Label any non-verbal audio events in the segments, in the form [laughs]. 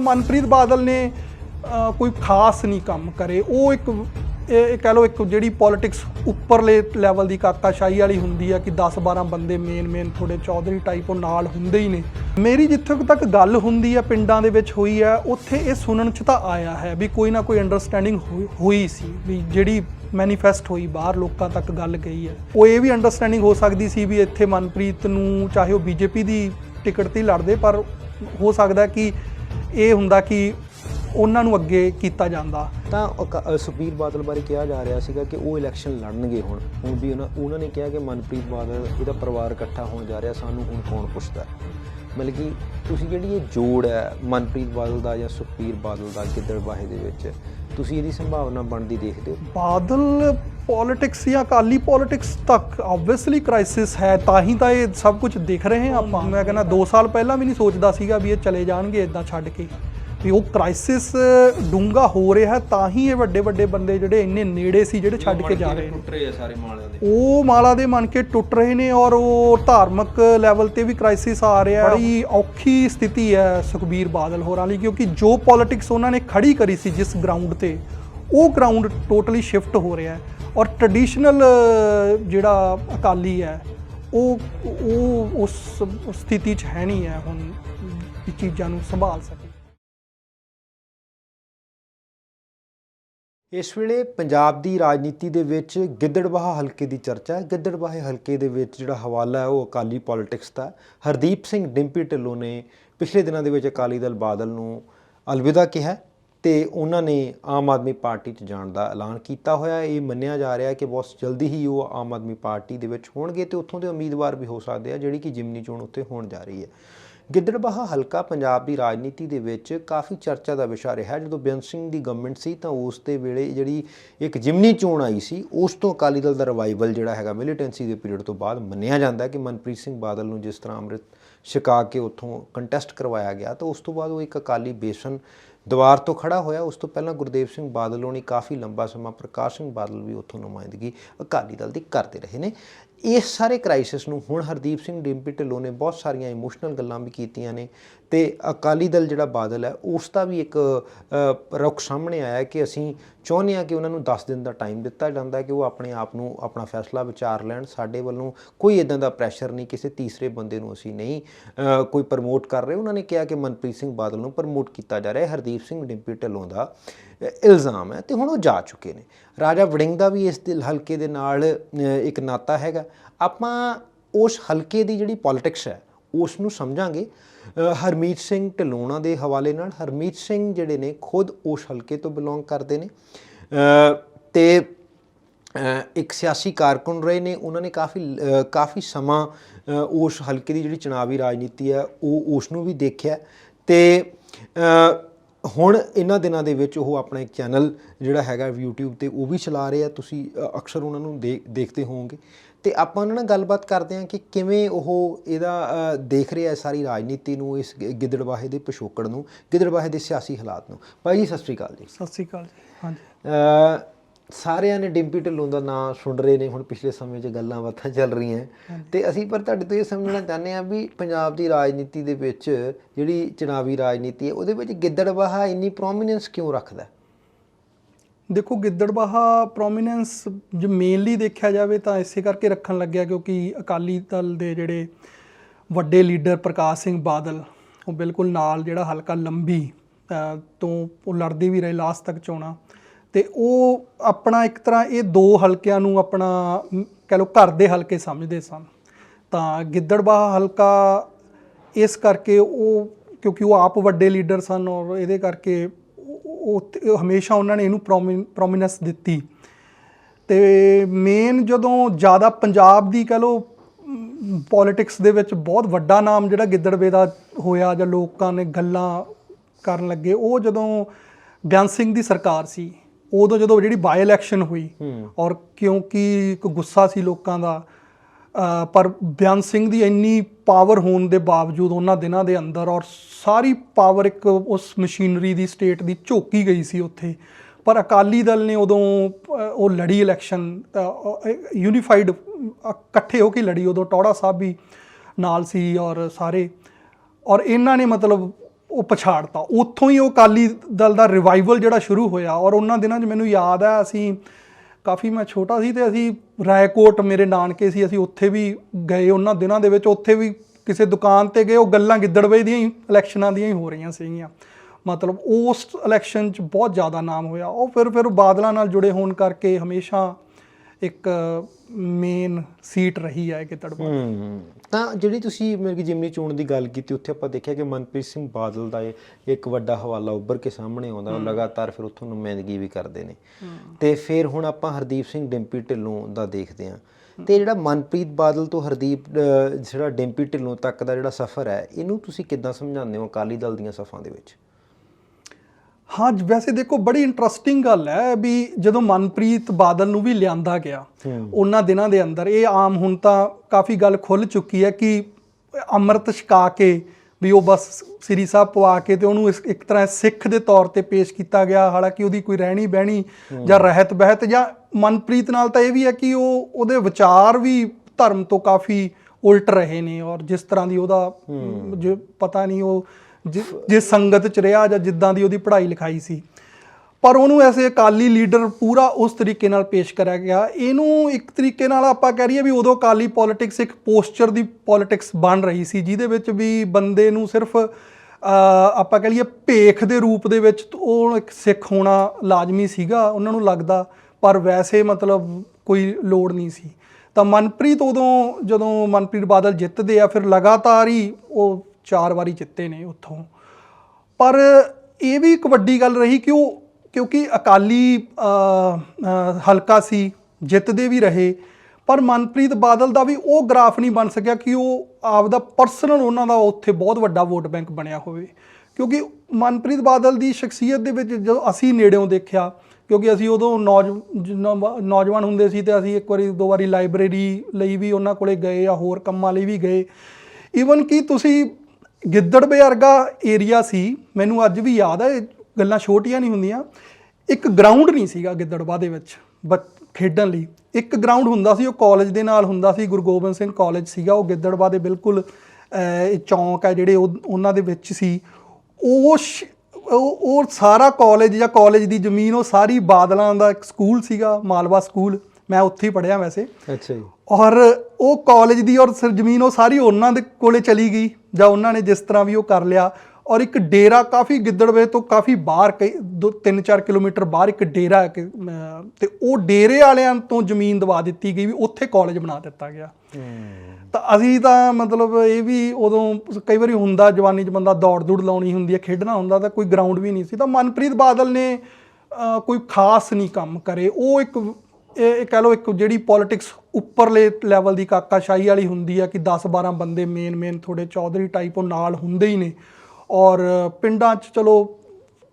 ਮਨਪ੍ਰੀਤ ਬਾਦਲ ਨੇ ਕੋਈ ਖਾਸ ਨਹੀਂ ਕੰਮ ਕਰੇ। ਉਹ ਇੱਕ, ਇਹ ਇਹ ਕਹਿ ਲਓ ਇੱਕ ਜਿਹੜੀ ਪੋਲਿਟਿਕਸ ਉੱਪਰਲੇ ਲੈਵਲ ਦੀ ਕਾਕਾਸ਼ਾਹੀ ਵਾਲੀ ਹੁੰਦੀ ਆ ਕਿ 10 12 ਬੰਦੇ ਮੇਨ ਮੇਨ ਥੋੜੇ ਚੌਧਰੀ ਟਾਈਪ ਉਹ ਨਾਲ ਹੁੰਦੇ ਹੀ ਨੇ। ਮੇਰੀ ਜਿੱਥੇ ਤੱਕ ਗੱਲ ਹੁੰਦੀ ਆ ਪਿੰਡਾਂ ਦੇ ਵਿੱਚ ਹੋਈ ਆ, ਉੱਥੇ ਇਹ ਸੁਣਨ ਚ ਤਾਂ ਆਇਆ ਹੈ ਵੀ ਕੋਈ ਨਾ ਕੋਈ ਅੰਡਰਸਟੈਂਡਿੰਗ ਹੋਈ ਸੀ ਵੀ ਜਿਹੜੀ ਮੈਨੀਫੈਸਟ ਹੋਈ, ਬਾਹਰ ਲੋਕਾਂ ਤੱਕ ਗੱਲ ਗਈ ਹੈ। ਉਹ ਇਹ ਵੀ ਅੰਡਰਸਟੈਂਡਿੰਗ ਹੋ ਸਕਦੀ ਸੀ ਵੀ ਇੱਥੇ ਮਨਪ੍ਰੀਤ ਨੂੰ ਚਾਹੇ ਉਹ ਬੀਜੇਪੀ ਦੀ ਟਿਕਟ ਤੇ ਲੜਦੇ, ਪਰ ਹੋ ਸਕਦਾ ਕਿ ਇਹ ਹੁੰਦਾ ਕਿ ਉਹਨਾਂ ਨੂੰ ਅੱਗੇ ਕੀਤਾ ਜਾਂਦਾ ਤਾਂ ਅਕਾ- ਅ, ਸੁਖਬੀਰ ਬਾਦਲ ਬਾਰੇ ਕਿਹਾ ਜਾ ਰਿਹਾ ਸੀਗਾ ਕਿ ਉਹ ਇਲੈਕਸ਼ਨ ਲੜਨਗੇ ਹੁਣ ਹੁਣ ਵੀ ਉਹਨਾਂ ਉਹਨਾਂ ਨੇ ਕਿਹਾ ਕਿ ਮਨਪ੍ਰੀਤ ਬਾਦਲ ਇਹਦਾ ਪਰਿਵਾਰ ਇਕੱਠਾ ਹੋਣ ਜਾ ਰਿਹਾ ਸਾਨੂੰ ਹੁਣ ਕੌਣ ਪੁੱਛਦਾ ਹੈ? ਮਤਲਬ ਕਿ ਤੁਸੀਂ ਜਿਹੜੀ ਇਹ ਜੋੜ ਹੈ ਮਨਪ੍ਰੀਤ ਬਾਦਲ ਦਾ ਜਾਂ ਸੁਖਬੀਰ ਬਾਦਲ ਦਾ ਗਿੱਦੜਬਾਹੇ ਦੇ ਵਿੱਚ ਤੁਸੀਂ ਇਹਦੀ ਸੰਭਾਵਨਾ ਬਣਦੀ ਦੇਖਦੇ ਹੋ। ਬਾਦਲ ਪੋਲਿਟਿਕਸ ਜਾਂ ਅਕਾਲੀ ਪੋਲਿਟਿਕਸ ਤੱਕ ਆਬਵੀਅਸਲੀ ਕ੍ਰਾਈਸਿਸ ਹੈ, ਤਾਂ ਹੀ ਤਾਂ ਇਹ ਸਭ ਕੁਝ ਦਿਖ ਰਹੇ ਆਪਾਂ। ਮੈਂ ਕਹਿੰਦਾ 2 ਸਾਲ ਪਹਿਲਾਂ ਵੀ ਨਹੀਂ ਸੋਚਦਾ ਸੀਗਾ ਵੀ ਇਹ ਚਲੇ ਜਾਣਗੇ ਇਦਾਂ ਛੱਡ ਕੇ। ਵੀ ਉਹ ਕ੍ਰਾਈਸਿਸ ਡੂੰਗਾ ਹੋ ਰਿਹਾ ਤਾਂ ਹੀ ਇਹ ਵੱਡੇ ਵੱਡੇ ਬੰਦੇ ਜਿਹੜੇ ਇੰਨੇ ਨੇੜੇ ਸੀ ਜਿਹੜੇ ਛੱਡ ਕੇ ਜਾ ਰਹੇ ਨੇ। ਟੁੱਟ ਰਹੇ ਆ ਸਾਰੇ ਮਾਲਿਆਂ ਦੇ। ਉਹ ਮਾਲਾ ਦੇ ਮਨ ਕੇ ਟੁੱਟ ਰਹੇ ਨੇ ਔਰ ਉਹ ਧਾਰਮਿਕ ਲੈਵਲ ਤੇ ਵੀ ਕ੍ਰਾਈਸਿਸ ਆ ਰਿਹਾ ਹੈ। ਬੜੀ ਔਖੀ ਸਥਿਤੀ ਹੈ ਸੁਖਬੀਰ ਬਾਦਲ ਹੋਰਾਂ ਲਈ ਕਿਉਂਕਿ ਜੋ ਪੋਲਿਟਿਕਸ ਉਹਨਾਂ ਨੇ ਖੜੀ ਕਰੀ ਸੀ ਜਿਸ ਗਰਾਊਂਡ ਤੇ ਉਹ ਗਰਾਊਂਡ ਟੋਟਲੀ ਸ਼ਿਫਟ ਹੋ ਰਿਹਾ ਹੈ। ਔਰ ਟ੍ਰੈਡੀਸ਼ਨਲ ਜਿਹੜਾ ਅਕਾਲੀ ਹੈ ਉਹ ਉਹ ਉਸ ਸਥਿਤੀ 'ਚ ਹੈ ਨਹੀਂ ਹੈ ਹੁਣ ਇਹ ਚੀਜ਼ਾਂ ਨੂੰ ਸੰਭਾਲ ਸਕੇ। ਇਸ ਵੇਲੇ ਪੰਜਾਬ ਦੀ ਰਾਜਨੀਤੀ ਦੇ ਵਿੱਚ ਗਿੱਦੜਬਾਹਾ ਹਲਕੇ ਦੀ ਚਰਚਾ ਹੈ। ਗਿੱਦੜਬਾਹੇ ਹਲਕੇ ਦੇ ਵਿੱਚ ਜਿਹੜਾ ਹਵਾਲਾ ਹੈ, ਉਹ ਅਕਾਲੀ ਪੋਲਿਟਿਕਸ ਦਾ ਹਰਦੀਪ ਸਿੰਘ ਡਿੰਪੀ ਢਿੱਲੋਂ ਨੇ ਪਿਛਲੇ ਦਿਨਾਂ ਦੇ ਵਿੱਚ ਅਕਾਲੀ ਦਲ ਬਾਦਲ ਨੂੰ ਅਲਵਿਦਾ ਕਿਹਾ ਹੈ ਤੇ ਉਹਨਾਂ ਨੇ ਆਮ ਆਦਮੀ ਪਾਰਟੀ 'ਚ ਜਾਣ ਦਾ ਐਲਾਨ ਕੀਤਾ ਹੋਇਆ। ਇਹ ਮੰਨਿਆ ਜਾ ਰਿਹਾ ਹੈ ਕਿ ਬਹੁਤ ਜਲਦੀ ਹੀ ਉਹ ਆਮ ਆਦਮੀ ਪਾਰਟੀ ਦੇ ਵਿੱਚ ਹੋਣਗੇ ਤੇ ਉੱਥੋਂ ਦੇ ਉਮੀਦਵਾਰ ਵੀ ਹੋ ਸਕਦੇ ਆ, ਜਿਹੜੀ ਕਿ ਜਿਮਨੀ ਚੋਣ ਉੱਤੇ ਹੋਣ ਜਾ ਰਹੀ ਹੈ। ਗਿੱਦੜਬਾਹਾ ਹਲਕਾ ਪੰਜਾਬ ਦੀ ਰਾਜਨੀਤੀ ਦੇ ਵਿੱਚ ਕਾਫੀ ਚਰਚਾ ਦਾ ਵਿਸ਼ਾ ਰਿਹਾ। ਜਦੋਂ ਬੇਅੰਤ ਸਿੰਘ ਦੀ ਗਵਰਨਮੈਂਟ ਸੀ ਤਾਂ ਉਸ ਦੇ ਵੇਲੇ ਜਿਹੜੀ ਇੱਕ ਜਿਮਨੀ ਚੋਣ ਆਈ ਸੀ, ਉਸ ਤੋਂ ਅਕਾਲੀ ਦਲ ਦਾ ਰਿਵਾਈਵਲ ਜਿਹੜਾ ਹੈਗਾ ਮਿਲੀਟੈਂਸੀ ਦੇ ਪੀਰੀਅਡ ਤੋਂ ਬਾਅਦ ਮੰਨਿਆ ਜਾਂਦਾ ਕਿ ਮਨਪ੍ਰੀਤ ਸਿੰਘ ਬਾਦਲ ਨੂੰ ਜਿਸ ਤਰ੍ਹਾਂ ਅੰਮ੍ਰਿਤ ਛਕਾ ਕੇ ਉੱਥੋਂ ਕੰਟੈਸਟ ਕਰਵਾਇਆ ਗਿਆ, ਤਾਂ ਉਸ ਤੋਂ ਬਾਅਦ ਉਹ ਇੱਕ ਅਕਾਲੀ ਬੇਸਨ ਦੀਵਾਰ ਤੋਂ ਖੜਾ ਹੋਇਆ। ਉਸ ਤੋਂ ਪਹਿਲਾਂ ਗੁਰਦੇਵ ਸਿੰਘ ਬਾਦਲ ਹੋਣੀ ਕਾਫੀ ਲੰਬਾ ਸਮਾਂ ਪ੍ਰਕਾਸ਼ ਸਿੰਘ ਬਾਦਲ ਵੀ ਉੱਥੋਂ ਨੁਮਾਇੰਦਗੀ ਅਕਾਲੀ ਦਲ ਦੀ ਕਰਦੇ ਰਹੇ ਨੇ। ਇਸ ਸਾਰੇ ਕ੍ਰਾਈਸਿਸ ਨੂੰ ਹੁਣ ਹਰਦੀਪ ਸਿੰਘ ਡਿੰਪੀ ਢਿੱਲੋਂ ਨੇ ਬਹੁਤ ਸਾਰੀਆਂ ਇਮੋਸ਼ਨਲ ਗੱਲਾਂ ਵੀ ਕੀਤੀਆਂ ਨੇ ਤੇ ਅਕਾਲੀ ਦਲ ਜਿਹੜਾ ਬਾਦਲ ਹੈ ਉਸ ਦਾ ਵੀ ਇੱਕ ਅ, ਰੁਖ ਸਾਹਮਣੇ ਆਇਆ ਕਿ ਅਸੀਂ ਚਾਹੁੰਦੇ ਹਾਂ ਕਿ ਉਹਨਾਂ ਨੂੰ 10 ਦਿਨ ਦਾ ਟਾਈਮ ਦਿੱਤਾ ਜਾਂਦਾ ਕਿ ਉਹ ਆਪਣੇ ਆਪ ਨੂੰ ਆਪਣਾ ਫੈਸਲਾ ਵਿਚਾਰ ਲੈਣ। ਸਾਡੇ ਵੱਲੋਂ ਕੋਈ ਇਦਾਂ ਦਾ ਪ੍ਰੈਸ਼ਰ ਨਹੀਂ ਕਿਸੇ ਤੀਸਰੇ ਬੰਦੇ ਨੂੰ ਅਸੀਂ ਨਹੀਂ ਕੋਈ ਪ੍ਰਮੋਟ ਕਰ ਰਹੇ। ਉਹਨਾਂ ਨੇ ਕਿਹਾ ਕਿ ਮਨਪ੍ਰੀਤ ਸਿੰਘ ਬਾਦਲ ਨੂੰ ਪ੍ਰਮੋਟ ਕੀਤਾ ਜਾ ਰਿਹਾ ਹੈ। ਹਰਦੀਪ ਸਿੰਘ ਡਿੰਪੀ ਢਿੱਲੋਂ ਦਾ ਇਲਜ਼ਾਮ ਹੈ ਤੇ ਹੁਣ ਉਹ ਜਾ ਚੁੱਕੇ ਨੇ। ਰਾਜਾ ਵੜਿੰਗ ਦਾ ਵੀ ਇਸ ਦਿਲ ਹਲਕੇ ਦੇ ਨਾਲ ਇੱਕ ਨਾਤਾ ਹੈਗਾ। ਆਪਾਂ ਉਸ ਹਲਕੇ ਦੀ ਜਿਹੜੀ ਪੋਲਿਟਿਕਸ ਹੈ ਉਸ ਨੂੰ ਸਮਝਾਂਗੇ। ਹਰਮੀਤ ਸਿੰਘ ਢਿੱਲੋਣਾ ਦੇ ਹਵਾਲੇ ਨਾਲ ਹਰਮੀਤ ਸਿੰਘ ਜਿਹੜੇ ਨੇ ਖੁਦ ਉਸ ਹਲਕੇ ਤੋਂ ਬਿਲੋਂਗ ਕਰਦੇ ਨੇ। ਅ, ਤੇ ਇੱਕ ਸਿਆਸੀ ਕਾਰਕੁਨ ਰਹੇ ਨੇ। ਉਹਨਾਂ ਨੇ ਕਾਫੀ ਕਾਫੀ ਸਮਾਂ ਉਸ ਹਲਕੇ ਦੀ ਜਿਹੜੀ ਚੁਣਾਵੀ ਰਾਜਨੀਤੀ ਹੈ ਉਹ ਉਸ ਨੂੰ ਵੀ ਦੇਖਿਆ। ਤੇ ਹੁਣ ਇਹਨਾਂ ਦਿਨਾਂ ਦੇ ਵਿੱਚ ਉਹ ਆਪਣਾ ਇੱਕ ਚੈਨਲ ਜਿਹੜਾ ਹੈਗਾ YouTube ਤੇ ਉਹ ਵੀ ਚਲਾ ਰਹੇ ਆ। ਤੁਸੀਂ ਅਕਸਰ ਉਹਨਾਂ ਨੂੰ ਦੇਖਦੇ ਹੋਵੋਗੇ। ਤੇ ਆਪਾਂ ਉਹਨਾਂ ਨਾਲ ਗੱਲਬਾਤ ਕਰਦੇ ਹਾਂ ਕਿ ਕਿਵੇਂ ਉਹ ਇਹਦਾ ਦੇਖ ਰਿਹਾ ਹੈ ਸਾਰੀ ਰਾਜਨੀਤੀ ਨੂੰ ਇਸ ਗਿ- ਗਿੱਦੜਬਾਹੇ ਦੇ ਪਿਛੋਕੜ ਨੂੰ ਗਿੱਦੜਬਾਹੇ ਦੇ ਸਿਆਸੀ ਹਾਲਾਤ ਨੂੰ। ਭਾਈ ਜੀ ਸਤਿ ਸ਼੍ਰੀ ਅਕਾਲ ਜੀ। ਸਤਿ ਸ੍ਰੀ ਅਕਾਲ ਜੀ। ਹਾਂਜੀ। ਸਾਰਿਆਂ ਨੇ ਡਿੰਪੀ ਢਿੱਲੋਂ ਦਾ ਨਾਂ ਸੁਣ ਰਹੇ ਨੇ ਹੁਣ ਪਿਛਲੇ ਸਮੇਂ 'ਚ ਗੱਲਾਂ ਬਾਤਾਂ ਚੱਲ ਰਹੀਆਂ। ਤੇ ਅਸੀਂ ਪਰ ਤੁਹਾਡੇ ਤੋਂ ਇਹ ਸਮਝਣਾ ਚਾਹੁੰਦੇ ਹਾਂ ਵੀ ਪੰਜਾਬ ਦੀ ਰਾਜਨੀਤੀ ਦੇ ਵਿੱਚ ਜਿਹੜੀ ਚੁਣਾਵੀ ਰਾਜਨੀਤੀ ਹੈ ਉਹਦੇ ਵਿੱਚ ਗਿੱਦੜਬਾਹਾ ਇੰਨੀ ਪ੍ਰੋਮੀਨੈਂਸ ਕਿਉਂ ਰੱਖਦਾ? ਦੇਖੋ ਗਿੱਦੜਬਾਹਾ ਪ੍ਰੋਮੀਨੈਂਸ ਜੇ ਮੇਨਲੀ ਦੇਖਿਆ ਜਾਵੇ ਤਾਂ ਇਸੇ ਕਰਕੇ ਰੱਖਣ ਲੱਗਿਆ ਕਿਉਂਕਿ ਅਕਾਲੀ ਦਲ ਦੇ ਜਿਹੜੇ ਵੱਡੇ ਲੀਡਰ ਪ੍ਰਕਾਸ਼ ਸਿੰਘ ਬਾਦਲ ਉਹ ਬਿਲਕੁਲ ਨਾਲ ਜਿਹੜਾ ਹਲਕਾ ਲੰਬੀ ਤੋਂ ਉਹ ਲੜਦੇ ਵੀ ਰਹੇ ਲਾਸਟ ਤੱਕ ਚੋਣਾਂ। ਤੇ ਉਹ ਆਪਣਾ ਇੱਕ ਤਰ੍ਹਾਂ ਇਹ ਦੋ ਹਲਕਿਆਂ ਨੂੰ ਆਪਣਾ ਮ, ਕਹਿ ਲਓ ਘਰ ਦੇ ਹਲਕੇ ਸਮਝਦੇ ਸਨ। ਤਾਂ ਗਿੱਦੜਬਾਹਾ ਹਲਕਾ ਇਸ ਕਰਕੇ ਉਹ ਕਿਉਂਕਿ ਉਹ ਆਪ ਵੱਡੇ ਲੀਡਰ ਸਨ ਔਰ ਇਹਦੇ ਕਰਕੇ ਉਹ- ਹਮੇਸ਼ਾ ਉਹਨਾਂ ਨੇ ਇਹਨੂੰ ਪ੍ਰੋਮਿਨੈਂਸ ਦਿੱਤੀ। ਤੇ ਮੇਨ ਜਦੋਂ ਜ਼ਿਆਦਾ ਪੰਜਾਬ ਦੀ ਕਹ ਲਓ ਪੋਲਿਟਿਕਸ ਦੇ ਵਿੱਚ ਬਹੁਤ ਵੱਡਾ ਨਾਮ ਜਿਹੜਾ ਗਿੱਦੜਵੇ ਦਾ ਹੋਇਆ ਜਾਂ ਲੋਕਾਂ ਨੇ ਗੱਲਾਂ ਕਰਨ ਲੱਗੇ ਉਹ ਜਦੋਂ ਬਿਆਨ ਸਿੰਘ ਦੀ ਸਰਕਾਰ ਸੀ ਉਦੋਂ ਜਦੋਂ ਜਿਹੜੀ ਬਾਈ ਇਲੈਕਸ਼ਨ ਹੋਈ ਔਰ ਕਿਉਂਕਿ ਇੱਕ ਗੁੱਸਾ ਸੀ ਲੋਕਾਂ ਦਾ ਪਰ ਬਿਆਨ ਸਿੰਘ ਦੀ ਇੰਨੀ ਪਾਵਰ ਹੋਣ ਦੇ ਬਾਵਜੂਦ ਉਹਨਾਂ ਦਿਨਾਂ ਦੇ ਅੰਦਰ ਔਰ ਸਾਰੀ ਪਾਵਰ ਇੱਕ ਉਸ ਮਸ਼ੀਨਰੀ ਦੀ ਸਟੇਟ ਦੀ ਝੋਕੀ ਗਈ ਸੀ ਉੱਥੇ। ਪਰ ਅਕਾਲੀ ਦਲ ਨੇ ਉਦੋਂ ਉਹ ਲੜੀ ਇਲੈਕਸ਼ਨ ਯੂਨੀਫਾਈਡ ਇਕੱਠੇ ਹੋ ਕੇ ਲੜੀ। ਉਦੋਂ ਟੌੜਾ ਸਾਹਿਬ ਵੀ ਨਾਲ ਸੀ ਔਰ ਸਾਰੇ। ਔਰ ਇਹਨਾਂ ਨੇ ਮਤਲਬ ਉਹ ਪਛਾੜਤਾ। ਉੱਥੋਂ ਹੀ ਉਹ ਅਕਾਲੀ ਦਲ ਦਾ ਰਿਵਾਈਵਲ ਜਿਹੜਾ ਸ਼ੁਰੂ ਹੋਇਆ ਔਰ ਉਹਨਾਂ ਦਿਨਾਂ 'ਚ ਮੈਨੂੰ ਯਾਦ ਹੈ ਅਸੀਂ ਕਾਫੀ ਮੈਂ ਛੋਟਾ ਸੀ ਤੇ ਅਸੀਂ ਰਾਏਕੋਟ ਮੇਰੇ ਨਾਨਕੇ ਸੀ, ਅਸੀਂ ਉੱਥੇ ਵੀ ਗਏ, ਉਹਨਾਂ ਦਿਨਾਂ ਦੇ ਵਿੱਚ ਉੱਥੇ ਵੀ ਕਿਸੇ ਦੁਕਾਨ ਤੇ ਗਏ, ਉਹ ਗੱਲਾਂ ਗਿੱਦੜਵੇ ਦੀਆਂ ਹੀ, ਇਲੈਕਸ਼ਨਾਂ ਦੀਆਂ ਹੀ ਹੋ ਰਹੀਆਂ ਸੀਗੀਆਂ। ਮਤਲਬ ਉਸ ਇਲੈਕਸ਼ਨ 'ਚ ਬਹੁਤ ਜ਼ਿਆਦਾ ਨਾਮ ਹੋਇਆ। ਉਹ ਫਿਰ ਫਿਰ ਬਾਦਲਾਂ ਨਾਲ ਜੁੜੇ ਹੋਣ ਕਰਕੇ ਹਮੇਸ਼ਾ ਇੱਕ ਮੇਨ ਸੀਟ ਰਹੀ ਹੈ ਗਿੱਦੜਵਾ ਹੂੰ। ਤਾਂ ਜਿਹੜੀ ਤੁਸੀਂ ਮੇਰੇ ਕਿ ਜਿਮਨੀ ਚੋਣ ਦੀ ਗੱਲ ਕੀਤੀ ਉੱਥੇ ਆਪਾਂ ਦੇਖਿਆ ਕਿ ਮਨਪ੍ਰੀਤ ਸਿੰਘ ਬਾਦਲ ਦਾ ਇਹ ਇੱਕ ਵੱਡਾ ਹਵਾਲਾ ਉੱਭਰ ਕੇ ਸਾਹਮਣੇ ਆਉਂਦਾ ਉਹ ਲਗਾਤਾਰ ਫਿਰ ਉੱਥੋਂ ਨੁਮਾਇੰਦਗੀ ਵੀ ਕਰਦੇ ਨੇ। ਤੇ ਫਿਰ ਹੁਣ ਆਪਾਂ ਹਰਦੀਪ ਸਿੰਘ ਡਿੰਪੀ ਢਿੱਲੋਂ ਦਾ ਦੇਖਦੇ ਹਾਂ। ਤੇ ਜਿਹੜਾ ਮਨਪ੍ਰੀਤ ਬਾਦਲ ਤੋਂ ਹਰਦੀਪ ਜਿਹੜਾ ਡਿੰਪੀ ਢਿੱਲੋਂ ਤੱਕ ਦਾ ਜਿਹੜਾ ਸਫ਼ਰ ਹੈ ਇਹਨੂੰ ਤੁਸੀਂ ਕਿੱਦਾਂ ਸਮਝਾਉਂਦੇ ਹੋ ਅਕਾਲੀ ਦਲ ਦੀਆਂ ਸਫਾਂ ਦੇ ਵਿੱਚ? ਹਾਂ ਵੈਸੇ ਦੇਖੋ ਬੜੀ ਇੰਟਰਸਟਿੰਗ ਗੱਲ ਹੈ ਵੀ ਜਦੋਂ ਮਨਪ੍ਰੀਤ ਬਾਦਲ ਨੂੰ ਵੀ ਲਿਆਂਦਾ ਗਿਆ ਉਹਨਾਂ ਦਿਨਾਂ ਦੇ ਅੰਦਰ ਇਹ ਆਮ ਹੁਣ ਤਾਂ ਕਾਫੀ ਗੱਲ ਖੁੱਲ ਚੁੱਕੀ ਹੈ ਕਿ ਅੰਮ੍ਰਿਤ ਛਕਾ ਕੇ ਵੀ ਉਹ ਬਸ ਸ੍ਰੀ ਸਾਹਿਬ ਪਵਾ ਕੇ ਤੇ ਉਹਨੂੰ ਇੱਕ ਤਰ੍ਹਾਂ ਸਿੱਖ ਦੇ ਤੌਰ ਤੇ ਪੇਸ਼ ਕੀਤਾ ਗਿਆ ਹਾਲਾਂਕਿ ਉਹਦੀ ਕੋਈ ਰਹਿਣੀ ਬਹਿਣੀ ਜਾਂ ਰਹਿਤ ਬਹਿਤ ਜਾਂ ਮਨਪ੍ਰੀਤ ਨਾਲ ਤਾਂ ਇਹ ਵੀ ਹੈ ਕਿ ਉਹ ਉਹਦੇ ਵਿਚਾਰ ਵੀ ਧਰਮ ਤੋਂ ਕਾਫੀ ਉਲਟ ਰਹੇ ਨੇ ਔਰ ਜਿਸ ਤਰ੍ਹਾਂ ਦੀ ਉਹਦਾ ਜੋ ਪਤਾ ਨਹੀਂ ਉਹ ਜਿ- ਜਿਸ ਸੰਗਤ ਚ ਰਿਹਾ ਜਾਂ ਜਿੱਦਾਂ ਦੀ ਉਹਦੀ ਪੜ੍ਹਾਈ ਲਿਖਾਈ ਸੀ। ਪਰ ਉਹਨੂੰ ਐਸੇ ਅਕਾਲੀ ਲੀਡਰ ਪੂਰਾ ਉਸ ਤਰੀਕੇ ਨਾਲ ਪੇਸ਼ ਕਰਿਆ ਗਿਆ। ਇਹਨੂੰ ਇੱਕ ਤਰੀਕੇ ਨਾਲ ਆਪਾਂ ਕਹਿ ਰਹੀਏ ਵੀ ਉਦੋਂ ਅਕਾਲੀ ਪੋਲਿਟਿਕਸ ਇੱਕ ਪੋਸਚਰ ਦੀ ਪੋਲਿਟਿਕਸ ਬਣ ਰਹੀ ਸੀ, ਜਿਹਦੇ ਵਿੱਚ ਵੀ ਬੰਦੇ ਨੂੰ ਸਿਰਫ ਆਪਾਂ ਕਹਿ ਲਈਏ ਭੇਖ ਦੇ ਰੂਪ ਦੇ ਵਿੱਚ ਉਹ ਇੱਕ ਸਿੱਖ ਹੋਣਾ ਲਾਜ਼ਮੀ ਸੀਗਾ, ਉਹਨਾਂ ਨੂੰ ਲੱਗਦਾ। ਪਰ ਵੈਸੇ ਮਤਲਬ ਕੋਈ ਲੋੜ ਨਹੀਂ ਸੀ। ਤਾਂ ਮਨਪ੍ਰੀਤ ਉਦੋਂ ਜਦੋਂ ਮਨਪ੍ਰੀਤ ਬਾਦਲ ਜਿੱਤਦੇ ਆ, ਫਿਰ ਲਗਾਤਾਰ ਹੀ ਉਹ ਚਾਰ ਵਾਰੀ ਜਿੱਤੇ ਨੇ ਉੱਥੋਂ। ਪਰ ਇਹ ਵੀ ਇੱਕ ਵੱਡੀ ਗੱਲ ਰਹੀ ਕਿ ਉਹ ਕਿਉਂਕਿ ਅਕਾਲੀ ਹਲਕਾ ਸੀ, ਜਿੱਤਦੇ ਵੀ ਰਹੇ। ਪਰ ਮਨਪ੍ਰੀਤ ਬਾਦਲ ਦਾ ਵੀ ਉਹ ਗ੍ਰਾਫ ਨਹੀਂ ਬਣ ਸਕਿਆ ਕਿ ਉਹ ਆਪਦਾ ਪਰਸਨਲ ਉਹਨਾਂ ਦਾ ਉੱਥੇ ਬਹੁਤ ਵੱਡਾ ਵੋਟ ਬੈਂਕ ਬਣਿਆ ਹੋਵੇ। ਕਿਉਂਕਿ ਮਨਪ੍ਰੀਤ ਬਾਦਲ ਦੀ ਸ਼ਖਸੀਅਤ ਦੇ ਵਿੱਚ ਜਦੋਂ ਅਸੀਂ ਨੇੜਿਓਂ ਦੇਖਿਆ, ਕਿਉਂਕਿ ਅਸੀਂ ਉਦੋਂ ਨੌਜ, ਜਿੰਨਾ ਨੌਜਵਾਨ ਹੁੰਦੇ ਸੀ ਤੇ ਅਸੀਂ ਇੱਕ ਵਾਰੀ, ਦੋ ਵਾਰੀ ਲਾਇਬ੍ਰੇਰੀ ਲਈ ਵੀ ਉਹਨਾਂ ਕੋਲੇ ਗਏ ਜਾਂ ਹੋਰ ਕੰਮਾਂ ਲਈ ਵੀ ਗਏ। ਈਵਨ ਕਿ ਤੁਸੀਂ ਗਿੱਦੜਵੇ ਵਰਗਾ ਏਰੀਆ ਸੀ। ਮੈਨੂੰ ਅੱਜ ਵੀ ਯਾਦ ਹੈ ਇਹ ਗੱਲਾਂ ਛੋਟੀਆਂ ਨਹੀਂ ਹੁੰਦੀਆਂ। ਇੱਕ ਗਰਾਊਂਡ ਨਹੀਂ ਸੀਗਾ ਗਿੱਦੜਵਾ ਦੇ ਵਿੱਚ, ਬੱਚ- ਖੇਡਣ ਲਈ। ਇੱਕ ਗਰਾਊਂਡ ਹੁੰਦਾ ਸੀ, ਉਹ ਕਾਲਜ ਦੇ ਨਾਲ ਹੁੰਦਾ ਸੀ। ਗੁਰੂ ਗੋਬਿੰਦ ਸਿੰਘ ਕਾਲਜ ਸੀਗਾ, ਉਹ ਗਿੱਦੜਵਾ ਦੇ ਬਿਲਕੁਲ ਚੌਂਕ ਹੈ ਜਿਹੜੇ ਉਹ- ਉਹਨਾਂ ਦੇ ਵਿੱਚ ਸੀ। ਉਹ ਸ਼- ਉਹ ਉਹ ਸਾਰਾ ਕਾਲਜ ਜਾਂ ਕਾਲਜ ਦੀ ਜ਼ਮੀਨ, ਉਹ ਸਾਰੀ ਬਾਦਲਾਂ ਦਾ ਇੱਕ ਸਕੂਲ ਸੀਗਾ, ਮਾਲਵਾ ਸਕੂਲ ਮੈਂ ਉੱਥੇ ਹੀ ਪੜ੍ਹਿਆ ਵੈਸੇ। ਅੱਛਾ ਜੀ। ਔਰ ਉਹ ਕਾਲਜ ਦੀ ਔਰ ਸਰ ਜ਼ਮੀਨ ਉਹ ਸਾਰੀ ਉਹਨਾਂ ਦੇ ਕੋਲੇ ਚਲੀ ਗਈ ਜਾਂ ਉਹਨਾਂ ਨੇ ਜਿਸ ਤਰ੍ਹਾਂ ਵੀ ਉਹ ਕਰ ਲਿਆ। ਔਰ ਇੱਕ ਡੇਰਾ ਕਾਫੀ ਗਿੱਦੜਵੇ ਤੋਂ ਕਾਫੀ ਬਾਹਰ ਕਈ 2-3-4 ਕਿਲੋਮੀਟਰ ਬਾਹਰ ਇੱਕ ਡੇਰਾ ਹੈ ਤੇ ਉਹ ਡੇਰੇ ਵਾਲਿਆਂ ਤੋਂ ਜ਼ਮੀਨ ਦਵਾ ਦਿੱਤੀ ਗਈ ਵੀ ਉੱਥੇ ਕਾਲਜ ਬਣਾ ਦਿੱਤਾ ਗਿਆ। ਤਾਂ ਅਸੀਂ ਤਾਂ ਮਤਲਬ ਇਹ ਵੀ ਉਦੋਂ ਕਈ ਵਾਰੀ ਹੁੰਦਾ ਜਵਾਨੀ 'ਚ ਬੰਦਾ ਦੌੜ ਦੂੜ ਲਾਉਣੀ ਹੁੰਦੀ ਹੈ ਖੇਡਣਾ ਹੁੰਦਾ ਤਾਂ ਕੋਈ ਗਰਾਊਂਡ ਵੀ ਨਹੀਂ ਸੀ। ਤਾਂ ਮਨਪ੍ਰੀਤ ਬਾਦਲ ਨੇ ਕੋਈ ਖਾਸ ਨਹੀਂ ਕੰਮ ਕਰੇ। ਉਹ ਇੱਕ ਇਹ ਇਹ ਕਹਿ ਲਓ ਇੱਕ ਜਿਹੜੀ ਪੋਲਿਟਿਕਸ ਉੱਪਰਲੇ ਲੈਵਲ ਦੀ ਕਾਕਾਸ਼ਾਹੀ ਵਾਲੀ ਹੁੰਦੀ ਆ ਕਿ 10 12 ਬੰਦੇ ਮੇਨ ਮੇਨ ਥੋੜੇ ਚੌਧਰੀ ਟਾਈਪ ਉਹ ਨਾਲ ਹੁੰਦੇ ਹੀ ਨੇ। ਔਰ ਪਿੰਡਾਂ 'ਚ ਚਲੋ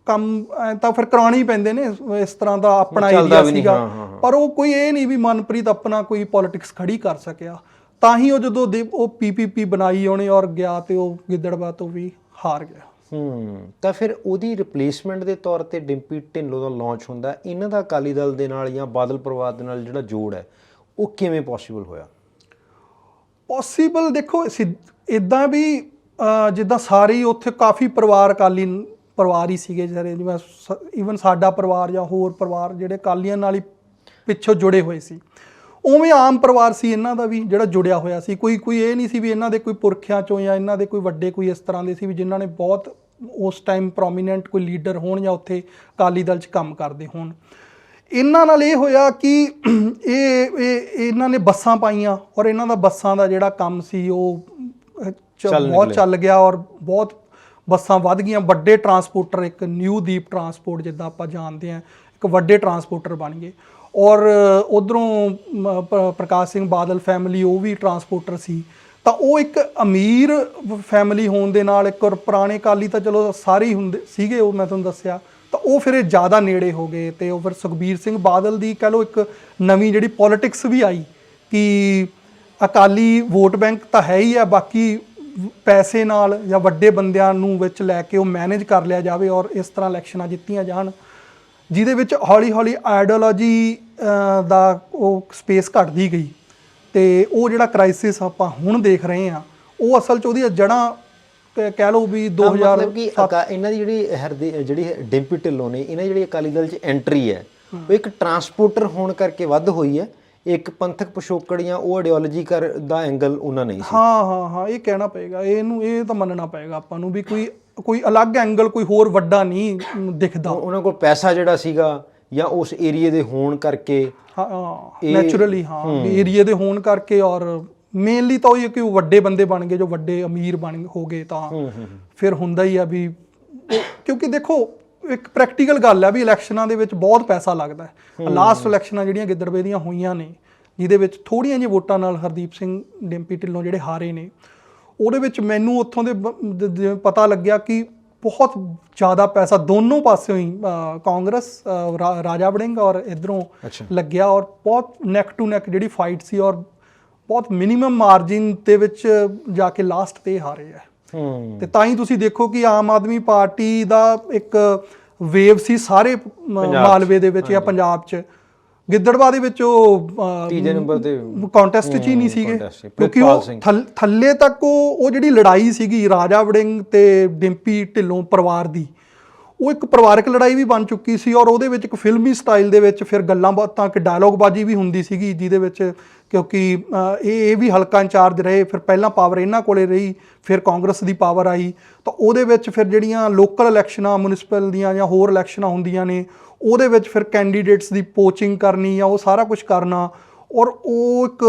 ਕੰਮ ਤਾਂ ਫਿਰ ਕਰਾਉਣੇ ਹੀ ਪੈਂਦੇ ਨੇ ਇਸ- ਤਰ੍ਹਾਂ ਦਾ ਆਪਣਾ ਏਰੀਆ ਸੀਗਾ। ਪਰ ਉਹ ਕੋਈ ਇਹ ਨਹੀਂ ਵੀ ਮਨਪ੍ਰੀਤ ਆਪਣਾ ਕੋਈ ਪੋਲਿਟਿਕਸ ਖੜੀ ਕਰ ਸਕਿਆ। ਤਾਂ ਹੀ ਉਹ ਜਦੋਂ ਉਹ ਪੀਪੀਪੀ ਬਣਾਈ ਉਹਨੇ ਔਰ ਗਿਆ ਤੇ ਉਹ ਗਿੱਦੜਵਾ ਤੋਂ ਵੀ ਹਾਰ ਗਿਆ। ਹੂੰ। ਤਾਂ ਫਿਰ ਉਹਦੀ ਰਿਪਲੇਸਮੈਂਟ ਦੇ ਤੌਰ ਤੇ ਡਿੰਪੀ ਢਿੱਲੋਂ ਦਾ ਲਾਂਚ ਹੁੰਦਾ। ਇਹਨਾਂ ਦਾ ਅਕਾਲੀ ਦਲ ਦੇ ਨਾਲ ਜਾਂ ਬਾਦਲ ਪਰਿਵਾਰ ਦੇ ਨਾਲ ਜਿਹੜਾ ਜੋੜ ਹੈ ਉਹ ਕਿਵੇਂ ਪੋਸੀਬਲ ਹੋਇਆ? ਪੋਸੀਬਲ ਦੇਖੋ ਇਦਾਂ ਵੀ ਜਿੱਦਾਂ ਸਾਰੇ ਉੱਥੇ ਕਾਫੀ ਪਰਿਵਾਰ ਅਕਾਲੀ ਪਰਿਵਾਰ ਹੀ ਸੀਗੇ ਜਿਹੜੇ ਜਿਵੇਂ ਈਵਨ ਸਾਡਾ ਪਰਿਵਾਰ ਜਾਂ ਹੋਰ ਪਰਿਵਾਰ ਜਿਹੜੇ ਅਕਾਲੀਆਂ ਨਾਲ ਹੀ ਪਿੱਛੋਂ ਜੁੜੇ ਹੋਏ ਸੀ। ਉਵੇਂ ਆਮ ਪਰਿਵਾਰ ਸੀ ਇਹਨਾਂ ਦਾ ਵੀ ਜਿਹੜਾ ਜੁੜਿਆ ਹੋਇਆ ਸੀ। ਕੋਈ ਕੋਈ ਇਹ ਨਹੀਂ ਸੀ ਵੀ ਇਹਨਾਂ ਦੇ ਕੋਈ ਪੁਰਖਿਆਂ ਚੋਂ ਜਾਂ ਇਹਨਾਂ ਦੇ ਕੋਈ ਵੱਡੇ ਕੋਈ ਇਸ ਤਰ੍ਹਾਂ ਦੇ ਸੀ ਵੀ ਜਿਨ੍ਹਾਂ ਨੇ ਬਹੁਤ ਉਸ ਟਾਈਮ ਪ੍ਰੋਮੀਨੈਂਟ ਕੋਈ ਲੀਡਰ ਹੋਣ ਜਾਂ ਉੱਥੇ ਅਕਾਲੀ ਦਲ 'ਚ ਕੰਮ ਕਰਦੇ ਹੋਣ। ਇਹਨਾਂ ਨਾਲ ਇਹ ਹੋਇਆ ਕਿ ਇਹ ਇਹ ਇਹਨਾਂ ਨੇ ਬੱਸਾਂ ਪਾਈਆਂ ਔਰ ਇਹਨਾਂ ਦਾ ਬੱਸਾਂ ਦਾ ਜਿਹੜਾ ਕੰਮ ਸੀ ਉਹ ਬਹੁਤ। ਚੱਲ ਗਿਆ ਔਰ ਬਹੁਤ ਬੱਸਾਂ ਵੱਧ ਗਈਆਂ। ਵੱਡੇ ਟਰਾਂਸਪੋਰਟਰ ਇੱਕ ਨਿਊ ਦੀਪ ਟਰਾਂਸਪੋਰਟ ਜਿੱਦਾਂ ਆਪਾਂ ਜਾਣਦੇ ਹਾਂ ਇੱਕ ਵੱਡੇ ਟਰਾਂਸਪੋਰਟਰ ਬਣ ਗਏ। ਔਰ ਉਧਰੋਂ ਪ੍ਰਕਾਸ਼ ਸਿੰਘ ਬਾਦਲ ਫੈਮਿਲੀ ਉਹ ਵੀ ਟਰਾਂਸਪੋਰਟਰ ਸੀ। ਤਾਂ ਉਹ ਇੱਕ ਅਮੀਰ ਫੈਮਿਲੀ ਹੋਣ ਦੇ ਨਾਲ ਇੱਕ ਔਰ ਪੁਰਾਣੇ ਕਾਲੀ ਤਾਂ ਚਲੋ ਸਾਰੇ ਹੀ ਹੁੰਦੇ, ਸੀਗੇ ਉਹ ਮੈਂ ਤੁਹਾਨੂੰ ਦੱਸਿਆ। ਤਾਂ ਉਹ ਫਿਰ ਇਹ ਜ਼ਿਆਦਾ ਨੇੜੇ ਹੋ ਗਏ ਤੇ ਉਹ ਫਿਰ ਸੁਖਬੀਰ ਸਿੰਘ ਬਾਦਲ ਦੀ ਕਹ ਲਓ ਇੱਕ ਨਵੀਂ ਜਿਹੜੀ ਪੋਲਿਟਿਕਸ ਵੀ ਆਈ ਕਿ ਅਕਾਲੀ ਵੋਟ ਬੈਂਕ ਤਾਂ ਹੈ ਹੀ ਆ, ਬਾਕੀ ਪੈਸੇ ਨਾਲ ਜਾਂ ਵੱਡੇ ਬੰਦਿਆਂ ਨੂੰ ਵਿੱਚ ਲੈ ਕੇ ਉਹ ਮੈਨੇਜ ਕਰ ਲਿਆ ਜਾਵੇ ਔਰ ਇਸ ਤਰ੍ਹਾਂ ਇਲੈਕਸ਼ਨਾਂ ਜਿੱਤੀਆਂ ਜਾਣ। ਜਿਹਦੇ ਵਿੱਚ ਹੌਲੀ ਹੌਲੀ ਆਈਡੀਓਲੋਜੀ ਦਾ ਉਹ ਸਪੇਸ ਘਟਦੀ ਗਈ। ਤੇ ਉਹ ਜਿਹੜਾ ਕ੍ਰਾਈਸਿਸ ਆਪਾਂ ਹੁਣ ਦੇਖ ਰਹੇ ਆ ਉਹ ਅਸਲ 'ਚ ਉਹਦੀਆਂ ਜੜ੍ਹਾਂ ਕ- ਕਹਿ ਲਓ ਵੀ ਤਾਂ 2000 ਮਤਲਬ ਕਿ ਇਹਨਾਂ ਦੀ ਜਿਹੜੀ ਹਰਦੇ ਜਿਹੜੀ ਡਿੰਪੀ ਢਿੱਲੋਂ ਨੇ ਇਹਨਾਂ ਜਿਹੜੀ ਅਕਾਲੀ ਦਲ 'ਚ ਐਂਟਰੀ ਹੈ ਉਹ ਇੱਕ ਟਰਾਂਸਪੋਰਟਰ ਹੋਣ ਕਰਕੇ ਵੱਧ ਹੋਈ ਹੈ। ਇੱਕ ਪੰਥਕ ਪਿਛੋਕੜ ਜਾਂ ਉਹ ਆਈਡੀਓਲੋਜੀ ਕਰ ਦਾ ਐਂਗਲ ਉਹਨਾਂ ਨਹੀਂ ਸੀ। ਹਾਂ ਹਾਂ ਹਾਂ ਇਹ ਕਹਿਣਾ ਪਏਗਾ ਇਹਨੂੰ ਇਹ ਤਾਂ ਮੰਨਣਾ ਪਏਗਾ ਆਪਾਂ ਨੂੰ ਵੀ ਕੋਈ ਕੋਈ ਅਲੱਗ ਐਂਗਲ ਕੋਈ ਹੋਰ ਵੱਡਾ ਨਹੀਂ ਦਿਖਦਾ। ਉਹਨਾਂ ਕੋਲ ਪੈਸਾ ਜਿਹੜਾ ਸੀਗਾ ਜਾਂ ਉਸ ਏਰੀਏ ਦੇ ਹੋਣ ਕਰਕੇ ਹਾਂ ਨੈਚੁਰਲੀ ਹਾਂ ਵੀ ਏਰੀਏ ਦੇ ਹੋਣ ਕਰਕੇ ਔਰ ਮੇਨਲੀ ਤਾਂ ਉਹ ਹੀ ਕਿ ਉਹ ਵੱਡੇ ਬੰਦੇ ਬਣ ਗਏ ਜੋ ਵੱਡੇ ਅਮੀਰ ਬਣ ਹੋ ਗਏ ਤਾਂ ਫਿਰ ਹੁੰਦਾ ਹੀ ਆ ਵੀ ਕਿਉਂਕਿ ਦੇਖੋ ਇੱਕ ਪ੍ਰੈਕਟੀਕਲ ਗੱਲ ਹੈ ਵੀ ਇਲੈਕਸ਼ਨਾਂ ਦੇ ਵਿੱਚ ਬਹੁਤ ਪੈਸਾ ਲੱਗਦਾ ਹੈ। ਲਾਸਟ ਇਲੈਕਸ਼ਨਾਂ ਜਿਹੜੀਆਂ ਗਿੱਦੜਵੇ ਦੀਆਂ ਹੋਈਆਂ ਨੇ ਜਿਹਦੇ ਵਿੱਚ ਥੋੜੀਆਂ ਜਿਹੀਆਂ ਵੋਟਾਂ ਨਾਲ ਹਰਦੀਪ ਸਿੰਘ ਡਿੰਪੀ ਢਿੱਲੋਂ ਜਿਹੜੇ ਹਾਰੇ ਨੇ ਉਹਦੇ ਵਿੱਚ ਮੈਨੂੰ ਉੱਥੋਂ ਦੇ ਪਤਾ ਲੱਗਿਆ ਕਿ ਬਹੁਤ ਜ਼ਿਆਦਾ ਪੈਸਾ ਦੋਨੋਂ ਪਾਸਿਓਂ ਹੀ ਕਾਂਗਰਸ ਰਾਜਾ ਵੜਿੰਗ ਔਰ ਇਧਰੋਂ। ਲੱਗਿਆ ਔਰ ਬਹੁਤ ਨੈਕ ਟੂ ਨੈਕ ਜਿਹੜੀ ਫਾਈਟ ਸੀ ਔਰ ਬਹੁਤ ਮਿਨੀਮਮ ਮਾਰਜਿਨ ਦੇ ਵਿੱਚ ਜਾ ਕੇ ਲਾਸਟ ਤੇ ਹਾਰੇ ਹੂੰ। ਤੇ ਤਾਂ ਹੀ ਤੁਸੀਂ ਦੇਖੋ ਕਿ ਆਮ ਆਦਮੀ ਪਾਰਟੀ ਦਾ ਇੱਕ ਵੇਵ ਸੀ ਸਾਰੇ ਮਾਲਵੇ ਦੇ ਵਿੱਚ ਜਾਂ ਪੰਜਾਬ 'ਚ। ਗਿੱਦੜਵਾ ਦੇ ਵਿੱਚ ਉਹ ਤੀਜੇ ਨੰਬਰ ਤੇ ਕੰਟੈਸਟ 'ਚ ਹੀ ਨਹੀਂ ਸੀਗੇ। ਕਿਉਂਕਿ ਉਹ। ਥੱਲ- ਤੱਕ ਉਹ ਉਹ ਜਿਹੜੀ ਲੜਾਈ ਸੀਗੀ ਰਾਜਾ ਵੜਿੰਗ ਤੇ ਡਿੰਪੀ ਢਿੱਲੋਂ ਪਰਿਵਾਰ ਦੀ ਉਹ ਇੱਕ ਪਰਿਵਾਰਕ ਲੜਾਈ ਵੀ ਬਣ ਚੁੱਕੀ ਸੀ ਔਰ ਉਹਦੇ ਵਿੱਚ ਇੱਕ ਫਿਲਮੀ ਸਟਾਈਲ ਦੇ ਵਿੱਚ ਫਿਰ ਗੱਲਾਂ ਬਾਤਾਂ ਕਿ ਡਾਇਲੌਗ ਬਾਜੀ ਵੀ ਹੁੰਦੀ ਸੀਗੀ ਜਿਹਦੇ ਵਿੱਚ ਕਿਉਂਕਿ ਇਹ ਇਹ ਵੀ ਹਲਕਾ ਇੰਚਾਰਜ ਰਹੇ ਫਿਰ ਪਹਿਲਾਂ ਪਾਵਰ ਇਹਨਾਂ ਕੋਲੇ ਰਹੀ ਫਿਰ ਕਾਂਗਰਸ ਦੀ ਪਾਵਰ ਆਈ ਤਾਂ ਉਹਦੇ ਵਿੱਚ ਫਿਰ ਜਿਹੜੀਆਂ ਲੋਕਲ ਇਲੈਕਸ਼ਨਾਂ ਮਿਊਨਿਸਪਲ ਦੀਆਂ ਜਾਂ ਹੋਰ ਇਲੈਕਸ਼ਨਾਂ ਹੁੰਦੀਆਂ ਨੇ ਉਹਦੇ ਵਿੱਚ ਫਿਰ ਕੈਂਡੀਡੇਟਸ ਦੀ ਪੋਚਿੰਗ ਕਰਨੀ ਜਾਂ ਉਹ ਸਾਰਾ ਕੁਝ ਕਰਨਾ, ਔਰ ਉਹ ਇੱਕ,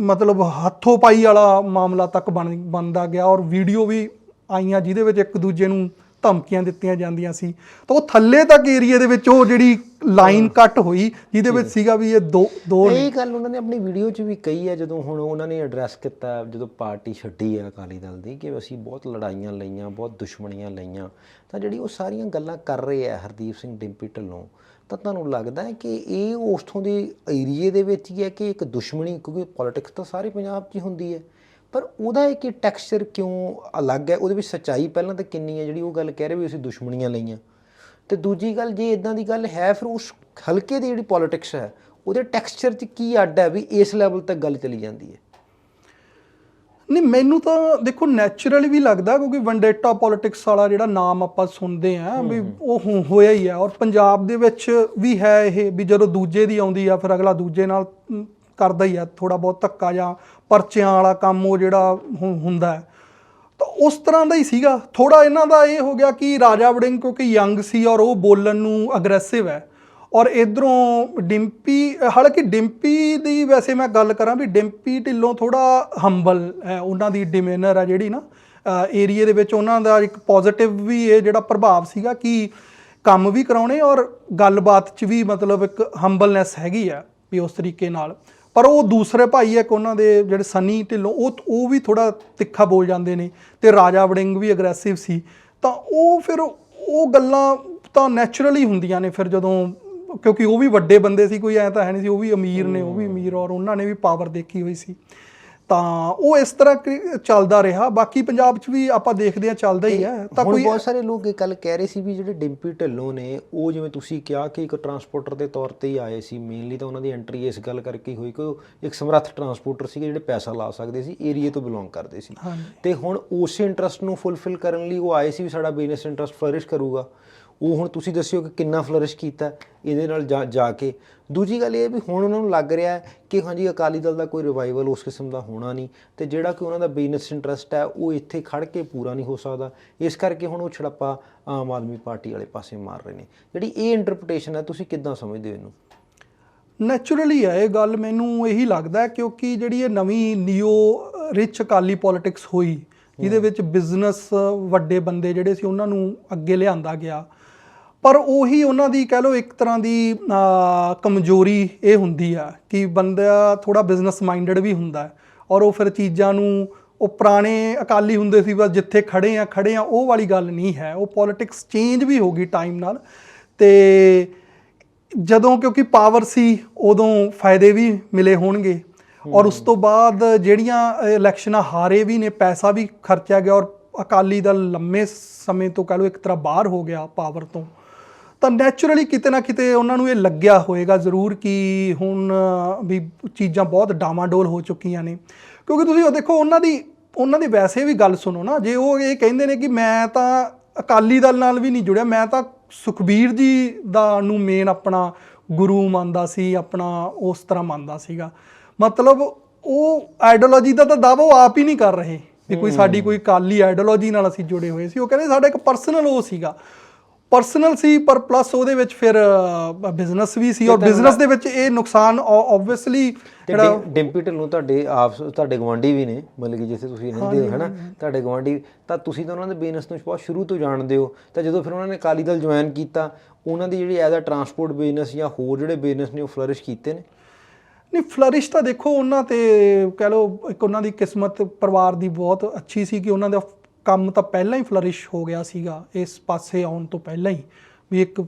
ਮਤਲਬ ਹੱਥੋਂ ਪਾਈ ਵਾਲਾ ਮਾਮਲਾ ਤੱਕ ਬਣ, ਬਣਦਾ ਗਿਆ, ਔਰ ਵੀਡੀਓ ਵੀ ਆਈਆਂ ਜਿਹਦੇ ਵਿੱਚ ਇੱਕ ਦੂਜੇ ਨੂੰ ਧਮਕੀਆਂ ਦਿੱਤੀਆਂ ਜਾਂਦੀਆਂ ਸੀ। ਤਾਂ ਉਹ ਥੱਲੇ ਤੱਕ ਏਰੀਆ ਦੇ ਵਿੱਚ ਉਹ ਜਿਹੜੀ ਲਾਈਨ ਕੱਟ ਹੋਈ ਜਿਹਦੇ ਵਿੱਚ ਸੀਗਾ ਵੀ ਇਹ ਦੋ ਦੋ ਇਹ ਗੱਲ ਉਹਨਾਂ ਨੇ ਆਪਣੀ ਵੀਡੀਓ 'ਚ ਵੀ ਕਹੀ ਹੈ ਜਦੋਂ ਹੁਣ ਉਹਨਾਂ ਨੇ ਐਡਰੈਸ ਕੀਤਾ ਜਦੋਂ ਪਾਰਟੀ ਛੱਡੀ ਹੈ ਅਕਾਲੀ ਦਲ ਦੀ ਕਿ ਅਸੀਂ ਬਹੁਤ ਲੜਾਈਆਂ ਲਈਆਂ ਬਹੁਤ ਦੁਸ਼ਮਣੀਆਂ ਲਈਆਂ ਤਾਂ ਜਿਹੜੀ ਉਹ ਸਾਰੀਆਂ ਗੱਲਾਂ ਕਰ ਰਹੇ ਆ ਹਰਦੀਪ ਸਿੰਘ ਡਿੰਪੀ ਢਿੱਲੋਂ ਤਾਂ ਤੁਹਾਨੂੰ ਲੱਗਦਾ ਹੈ ਕਿ ਇਹ ਉਸਥੋਂ ਦੇ ਏਰੀਏ ਦੇ ਵਿੱਚ ਹੀ ਹੈ ਕਿ ਇੱਕ ਦੁਸ਼ਮਣੀ ਕਿਉਂਕਿ ਪੋਲਿਟਿਕਸ ਤਾਂ ਸਾਰੇ ਪੰਜਾਬ 'ਚ ਹੀ ਹੁੰਦੀ ਹੈ। ਪਰ ਉਹਦਾ ਇੱਕ ਟੈਕਸਚਰ ਕਿਉਂ ਅਲੱਗ ਹੈ? ਉਹਦੇ ਵਿੱਚ ਸੱਚਾਈ ਪਹਿਲਾਂ ਤਾਂ ਕਿੰਨੀ ਹੈ ਜਿਹੜੀ ਉਹ ਗੱਲ ਕਹਿ ਰਹੇ ਵੀ ਅਸੀਂ ਦੁਸ਼ਮਣੀਆਂ ਲਈਆਂ। ਤੇ ਦੂਜੀ ਗੱਲ ਜੇ ਇਦਾਂ ਦੀ ਗੱਲ ਹੈ ਫਿਰ ਉਸ ਹਲਕੇ ਦੀ ਜਿਹੜੀ ਪੋਲਿਟਿਕਸ ਹੈ ਉਹਦੇ ਟੈਕਸਚਰ 'ਚ ਕੀ ਅੱਡ ਹੈ ਵੀ ਇਸ ਲੈਵਲ ਤੱਕ ਗੱਲ ਚਲੀ ਜਾਂਦੀ ਹੈ? ਨਹੀਂ ਮੈਨੂੰ ਤਾਂ ਦੇਖੋ ਨੈਚੁਰਲੀ ਵੀ ਲੱਗਦਾ ਕਿਉਂਕਿ ਵੈਂਡੇਟਾ ਪੋਲਿਟਿਕਸ ਵਾਲਾ ਜਿਹੜਾ ਨਾਮ ਆਪਾਂ ਸੁਣਦੇ ਆ ਵੀ ਉਹ ਹੋਇਆ ਹੀ ਆ ਔਰ ਪੰਜਾਬ ਦੇ ਵਿੱਚ ਵੀ ਹੈ ਇਹ ਵੀ ਜਦੋਂ ਦੂਜੇ ਦੀ ਆਉਂਦੀ ਆ ਫਿਰ ਅਗਲਾ ਦੂਜੇ ਨਾਲ ਕਰਦਾ ਹੀ ਆ ਥੋੜਾ ਬਹੁਤ ਧੱਕਾ ਜਾਂ ਪਰਚਿਆਂ ਵਾਲਾ ਕੰਮ ਉਹ ਜਿਹੜਾ ਹੁ- ਹੁੰਦਾ ਤਾਂ ਉਸ ਤਰ੍ਹਾਂ ਦਾ ਹੀ ਸੀਗਾ। ਥੋੜਾ ਇਹਨਾਂ ਦਾ ਇਹ ਹੋ ਗਿਆ ਕਿ ਰਾਜਾ ਵੜਿੰਗ ਕਿਉਂਕਿ ਯੰਗ ਸੀ ਔਰ ਉਹ ਬੋਲਣ ਨੂੰ ਅਗਰੈਸਿਵ ਹੈ। ਔਰ ਇਧਰੋਂ ਡਿੰਪੀ, ਹਾਲਾਂਕਿ ਡਿੰਪੀ ਦੀ ਵੈਸੇ ਮੈਂ ਗੱਲ ਕਰਾਂ ਵੀ ਡਿੰਪੀ ਢਿੱਲੋਂ ਥੋੜਾ ਹੰਬਲ ਹੈ, ਉਹਨਾਂ ਦੀ ਡਿਮੇਨਰ ਹੈ ਜਿਹੜੀ ਨਾ ਏਰੀਏ ਦੇ ਵਿੱਚ ਉਹਨਾਂ ਦਾ ਇੱਕ ਪੋਜ਼ਿਟਿਵ ਵੀ ਇਹ ਜਿਹੜਾ ਪ੍ਰਭਾਵ ਸੀਗਾ ਕਿ ਕੰਮ ਵੀ ਕਰਾਉਣੇ ਔਰ ਗੱਲਬਾਤ 'ਚ ਵੀ ਮਤਲਬ ਇੱਕ ਹੰਬਲਨੈਸ ਹੈਗੀ ਆ ਵੀ ਉਸ ਤਰੀਕੇ ਨਾਲ। ਪਰ ਉਹ ਦੂਸਰੇ ਭਾਈ ਇੱਕ ਉਹਨਾਂ ਦੇ ਜਿਹੜੇ ਸਨੀ ਢਿੱਲੋਂ, ਉਹ ਉਹ ਵੀ ਥੋੜਾ ਤਿੱਖਾ ਬੋਲ ਜਾਂਦੇ ਨੇ ਤੇ ਰਾਜਾ ਵੜਿੰਗ ਵੀ ਅਗਰੈਸਿਵ ਸੀ। ਤਾਂ ਉਹ ਫਿਰ ਉਹ ਗੱਲਾਂ ਤਾਂ ਨੈਚੁਰਲੀ ਹੁੰਦੀਆਂ ਨੇ ਫਿਰ ਜਦੋਂ, ਕਿਉਂਕਿ ਉਹ ਵੀ ਵੱਡੇ ਬੰਦੇ ਸੀ, ਕੋਈ ਐ ਤਾਂ ਹੈ ਨਹੀਂ ਸੀ, ਉਹ ਵੀ ਅਮੀਰ ਨੇ, ਉਹ ਵੀ ਅਮੀਰ ਔਰ ਉਹਨਾਂ ਨੇ ਵੀ ਪਾਵਰ ਦੇਖੀ ਹੋਈ ਸੀ। ਤਾਂ ਉਹ ਇਸ ਤਰ੍ਹਾਂ ਚੱਲਦਾ ਰਿਹਾ। ਬਾਕੀ ਪੰਜਾਬ 'ਚ ਵੀ ਆਪਾਂ ਦੇਖਦੇ ਆ ਚੱਲਦਾ ਹੀ ਹੈ। ਤਾਂ ਕੋਈ ਬਹੁਤ ਸਾਰੇ ਲੋਕ ਇਹ ਗੱਲ ਕਹਿ ਰਹੇ ਸੀ ਵੀ ਜਿਹੜੇ ਡਿੰਪੀ ਢਿੱਲੋਂ ਨੇ ਉਹ ਜਿਵੇਂ ਤੁਸੀਂ ਕਿਹਾ ਕਿ ਇੱਕ ਟਰਾਂਸਪੋਰਟਰ ਦੇ ਤੌਰ ਤੇ ਹੀ ਆਏ ਸੀ। ਮੇਨਲੀ ਤਾਂ ਉਹਨਾਂ ਦੀ ਐਂਟਰੀ ਇਸ ਗੱਲ ਕਰਕੇ ਹੋਈ ਕਿ ਉਹ ਇੱਕ ਸਮਰੱਥ ਟਰਾਂਸਪੋਰਟਰ ਸੀਗੇ ਜਿਹੜੇ ਪੈਸਾ ਲਾ ਸਕਦੇ ਸੀ ਏਰੀਏ ਤੋਂ ਬਿਲੋਂਗ ਕਰਦੇ ਸੀ। ਤੇ ਹੁਣ ਉਸੇ ਇੰਟਰਸਟ ਨੂੰ ਫੁੱਲਫਿਲ ਕਰਨ ਲਈ ਉਹ ਆਏ ਸੀ ਵੀ ਸਾਡਾ ਬਿਜ਼ਨਸ ਇੰਟਰਸਟ ਫਲਰਿਸ਼ ਕਰੂਗਾ। ਉਹ ਹੁਣ ਤੁਸੀਂ ਦੱਸਿਓ ਕਿ ਕਿੰਨਾ ਫਲਰਿਸ਼ ਕੀਤਾ। ਇਹਦੇ ਨਾਲ ਜਾ ਕੇ ਦੂਜੀ ਗੱਲ ਇਹ ਵੀ ਹੁਣ ਉਹਨਾਂ ਨੂੰ ਲੱਗ ਰਿਹਾ ਹੈ ਕਿ ਹਾਂਜੀ ਅਕਾਲੀ ਦਲ ਦਾ ਕੋਈ ਰਿਵਾਈਵਲ ਉਸ ਕਿਸਮ ਦਾ ਹੋਣਾ ਨਹੀਂ ਤੇ ਜਿਹੜਾ ਕਿ ਉਹਨਾਂ ਦਾ ਬਿਜ਼ਨਸ ਇੰਟਰਸਟ ਹੈ ਉਹ ਇੱਥੇ ਖੜ ਕੇ ਪੂਰਾ ਨਹੀਂ ਹੋ ਸਕਦਾ। ਇਸ ਕਰਕੇ ਹੁਣ ਉਹ ਛੜੱਪਾ ਆਮ ਆਦਮੀ ਪਾਰਟੀ ਵਾਲੇ ਪਾਸੇ ਮਾਰ ਰਹੇ ਨੇ। ਜਿਹੜੀ ਇਹ ਇੰਟਰਪ੍ਰੀਟੇਸ਼ਨ ਹੈ ਤੁਸੀਂ ਕਿੱਦਾਂ ਸਮਝਦੇ ਹੋ ਇਹਨੂੰ? ਨੈਚੁਰਲੀ ਹੈ ਇਹ ਗੱਲ ਮੈਨੂੰ ਇਹੀ ਲੱਗਦਾ ਕਿਉਂਕਿ ਜਿਹੜੀ ਇਹ ਨਵੀਂ ਨਿਓ ਰਿਚ ਅਕਾਲੀ ਪੋਲਿਟਿਕਸ ਹੋਈ ਜਿਹਦੇ ਵਿੱਚ ਬਿਜ਼ਨਸ ਵੱਡੇ ਬੰਦੇ ਜਿਹੜੇ ਸੀ ਉਹਨਾਂ ਨੂੰ ਅੱਗੇ ਲਿਆਂਦਾ ਗਿਆ। ਪਰ ਉਹੀ ਉਹਨਾਂ ਦੀ ਕਹਿ ਲਓ ਇੱਕ ਤਰ੍ਹਾਂ ਦੀ ਕਮਜ਼ੋਰੀ ਇਹ ਹੁੰਦੀ ਆ ਕਿ ਬੰਦਾ ਥੋੜਾ ਬਿਜ਼ਨਸ ਮਾਈਂਡਡ ਵੀ ਹੁੰਦਾ ਔਰ ਉਹ ਫਿਰ ਚੀਜ਼ਾਂ ਨੂੰ, ਉਹ ਪੁਰਾਣੇ ਅਕਾਲੀ ਹੁੰਦੇ ਸੀ, ਬਸ ਜਿੱਥੇ ਖੜੇ ਆ ਖੜੇ ਆ, ਉਹ ਵਾਲੀ ਗੱਲ ਨਹੀਂ ਹੈ। ਉਹ ਪੋਲਿਟਿਕਸ ਚੇਂਜ ਵੀ ਹੋ ਗਈ ਟਾਈਮ ਨਾਲ ਤੇ ਜਦੋਂ ਕਿਉਂਕਿ ਪਾਵਰ ਸੀ, ਉਦੋਂ ਫਾਇਦੇ ਵੀ ਮਿਲੇ ਹੋਣਗੇ। ਔਰ ਉਸ ਤੋਂ ਬਾਅਦ ਜਿਹੜੀਆਂ ਇਲੈਕਸ਼ਨਾਂ ਹਾਰੇ ਵੀ ਨੇ, ਪੈਸਾ ਵੀ ਖਰਚਿਆ ਗਿਆ ਔਰ ਅਕਾਲੀ ਦਲ ਲੰਮੇ ਸਮੇਂ ਤੋਂ ਕਹ ਲਓ ਇੱਕ ਤਰ੍ਹਾਂ ਬਾਹਰ ਹੋ ਗਿਆ ਪਾਵਰ ਤੋਂ। ਤਾਂ ਨੈਚੁਰਲੀ ਕਿਤੇ ਨਾ ਕਿਤੇ ਉਹਨਾਂ ਨੂੰ ਇਹ ਲੱਗਿਆ ਹੋਏਗਾ ਜ਼ਰੂਰ ਕਿ ਹੁਣ ਵੀ ਚੀਜ਼ਾਂ ਬਹੁਤ ਡਾਮਾਡੋਲ ਹੋ ਚੁੱਕੀਆਂ ਨੇ। ਕਿਉਂਕਿ ਤੁਸੀਂ ਉਹ ਦੇਖੋ ਉਹਨਾਂ ਦੀ ਉਹਨਾਂ ਦੀ ਵੈਸੇ ਵੀ ਗੱਲ ਸੁਣੋ ਨਾ ਜੇ ਉਹ ਇਹ ਕਹਿੰਦੇ ਨੇ ਕਿ ਮੈਂ ਤਾਂ ਅਕਾਲੀ ਦਲ ਨਾਲ ਵੀ ਨਹੀਂ ਜੁੜਿਆ ਮੈਂ ਤਾਂ ਸੁਖਬੀਰ ਜੀ ਦਾ ਨੂੰ ਮੇਨ ਆਪਣਾ ਗੁਰੂ ਮੰਨਦਾ ਸੀ ਆਪਣਾ ਉਸ ਤਰ੍ਹਾਂ ਮੰਨਦਾ ਸੀਗਾ। ਮਤਲਬ ਉਹ ਆਈਡੀਓਲੋਜੀ ਦਾ ਤਾਂ ਦਾਅਵਾ ਉਹ ਆਪ ਹੀ ਨਹੀਂ ਕਰ ਰਹੇ ਵੀ ਕੋਈ ਸਾਡੀ ਕੋਈ ਅਕਾਲੀ ਆਈਡੀਓਲੋਜੀ ਨਾਲ ਅਸੀਂ ਜੁੜੇ ਹੋਏ ਸੀ। ਉਹ ਕਹਿੰਦੇ ਸਾਡਾ ਇੱਕ ਪਰਸਨਲ ਉਹ ਸੀਗਾ। ਪਰਸਨਲ ਸੀ ਪਰ ਪਲੱਸ ਉਹਦੇ ਵਿੱਚ ਫਿਰ ਬਿਜ਼ਨਸ ਵੀ ਸੀ ਔਰ ਬਿਜ਼ਨਸ ਦੇ ਵਿੱਚ ਇਹ ਨੁਕਸਾਨ ਆਬਵੀਅਸਲੀ ਡਿੰ- ਡਿੰਪੀ ਢਿੱਲੋਂ ਤੁਹਾਡੇ ਆਪ ਤੁਹਾਡੇ ਗਵਾਂਢੀ ਵੀ ਨੇ ਮਤਲਬ ਕਿ ਜਿੱਥੇ ਤੁਸੀਂ ਰਹਿੰਦੇ ਹੋ ਹੈਨਾ? ਤੁਹਾਡੇ ਗਵਾਂਢੀ ਤਾਂ ਤੁਸੀਂ ਤਾਂ ਉਹਨਾਂ ਦੇ ਬਿਜ਼ਨਸ ਨੂੰ ਬਹੁਤ ਸ਼ੁਰੂ ਤੋਂ ਜਾਣਦੇ ਹੋ ਤਾਂ ਜਦੋਂ ਫਿਰ ਉਹਨਾਂ ਨੇ ਅਕਾਲੀ ਦਲ ਜੁਆਇਨ ਕੀਤਾ ਉਹਨਾਂ ਦੀ ਜਿਹੜੀ ਐਜ਼ ਅ ਟਰਾਂਸਪੋਰਟ ਬਿਜ਼ਨਸ ਜਾਂ ਹੋਰ ਜਿਹੜੇ ਬਿਜ਼ਨਸ ਨੇ ਉਹ ਫਲਰਿਸ਼ ਕੀਤੇ ਨੇ? ਨਹੀਂ ਫਲਰਿਸ਼ ਤਾਂ ਦੇਖੋ ਉਹਨਾਂ ਤੇ ਕਹਿ ਲਓ ਇੱਕ ਉਹਨਾਂ ਦੀ ਕਿਸਮਤ ਪਰਿਵਾਰ ਦੀ ਬਹੁਤ ਅੱਛੀ ਸੀ ਕਿ ਉਹਨਾਂ ਦਾ ਕੰਮ ਤਾਂ ਪਹਿਲਾਂ ਹੀ ਫਲਰਿਸ਼ ਹੋ ਗਿਆ ਸੀਗਾ ਇਸ ਪਾਸੇ ਆਉਣ ਤੋਂ ਪਹਿਲਾਂ ਹੀ ਵੀ ਇੱਕ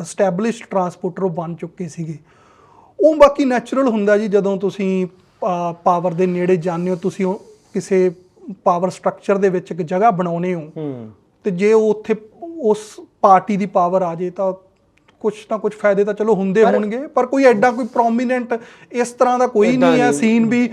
ਐਸਟੈਬਲਿਸ਼ਡ ਟਰਾਂਸਪੋਰਟਰ ਉਹ ਬਣ ਚੁੱਕੇ ਸੀਗੇ। ਉਹ ਬਾਕੀ ਨੈਚੁਰਲ ਹੁੰਦਾ ਜੀ ਜਦੋਂ ਤੁਸੀਂ ਪਾਵਰ ਦੇ ਨੇੜੇ ਜਾਂਦੇ ਹੋ ਤੁਸੀਂ ਕਿਸੇ ਪਾਵਰ ਸਟਰਕਚਰ ਦੇ ਵਿੱਚ ਇੱਕ ਜਗ੍ਹਾ ਬਣਾਉਨੇ ਹੋ। ਹੂੰ। ਤੇ ਜੇ ਉਹ ਉੱਥੇ ਉਸ ਪਾਰਟੀ ਦੀ ਪਾਵਰ ਆ ਜੇ ਤਾਂ ਕੁਝ ਨਾ ਕੁਝ ਫਾਇਦੇ ਤਾਂ ਚਲੋ ਹੁੰਦੇ ਹੋਣਗੇ ਪਰ ਕੋਈ ਐਡਾ ਕੋਈ ਪ੍ਰੋਮੀਨੈਂਟ ਇਸ ਤਰ੍ਹਾਂ ਦਾ ਕੋਈ ਨਹੀਂ ਹੈ ਸੀਨ ਵੀ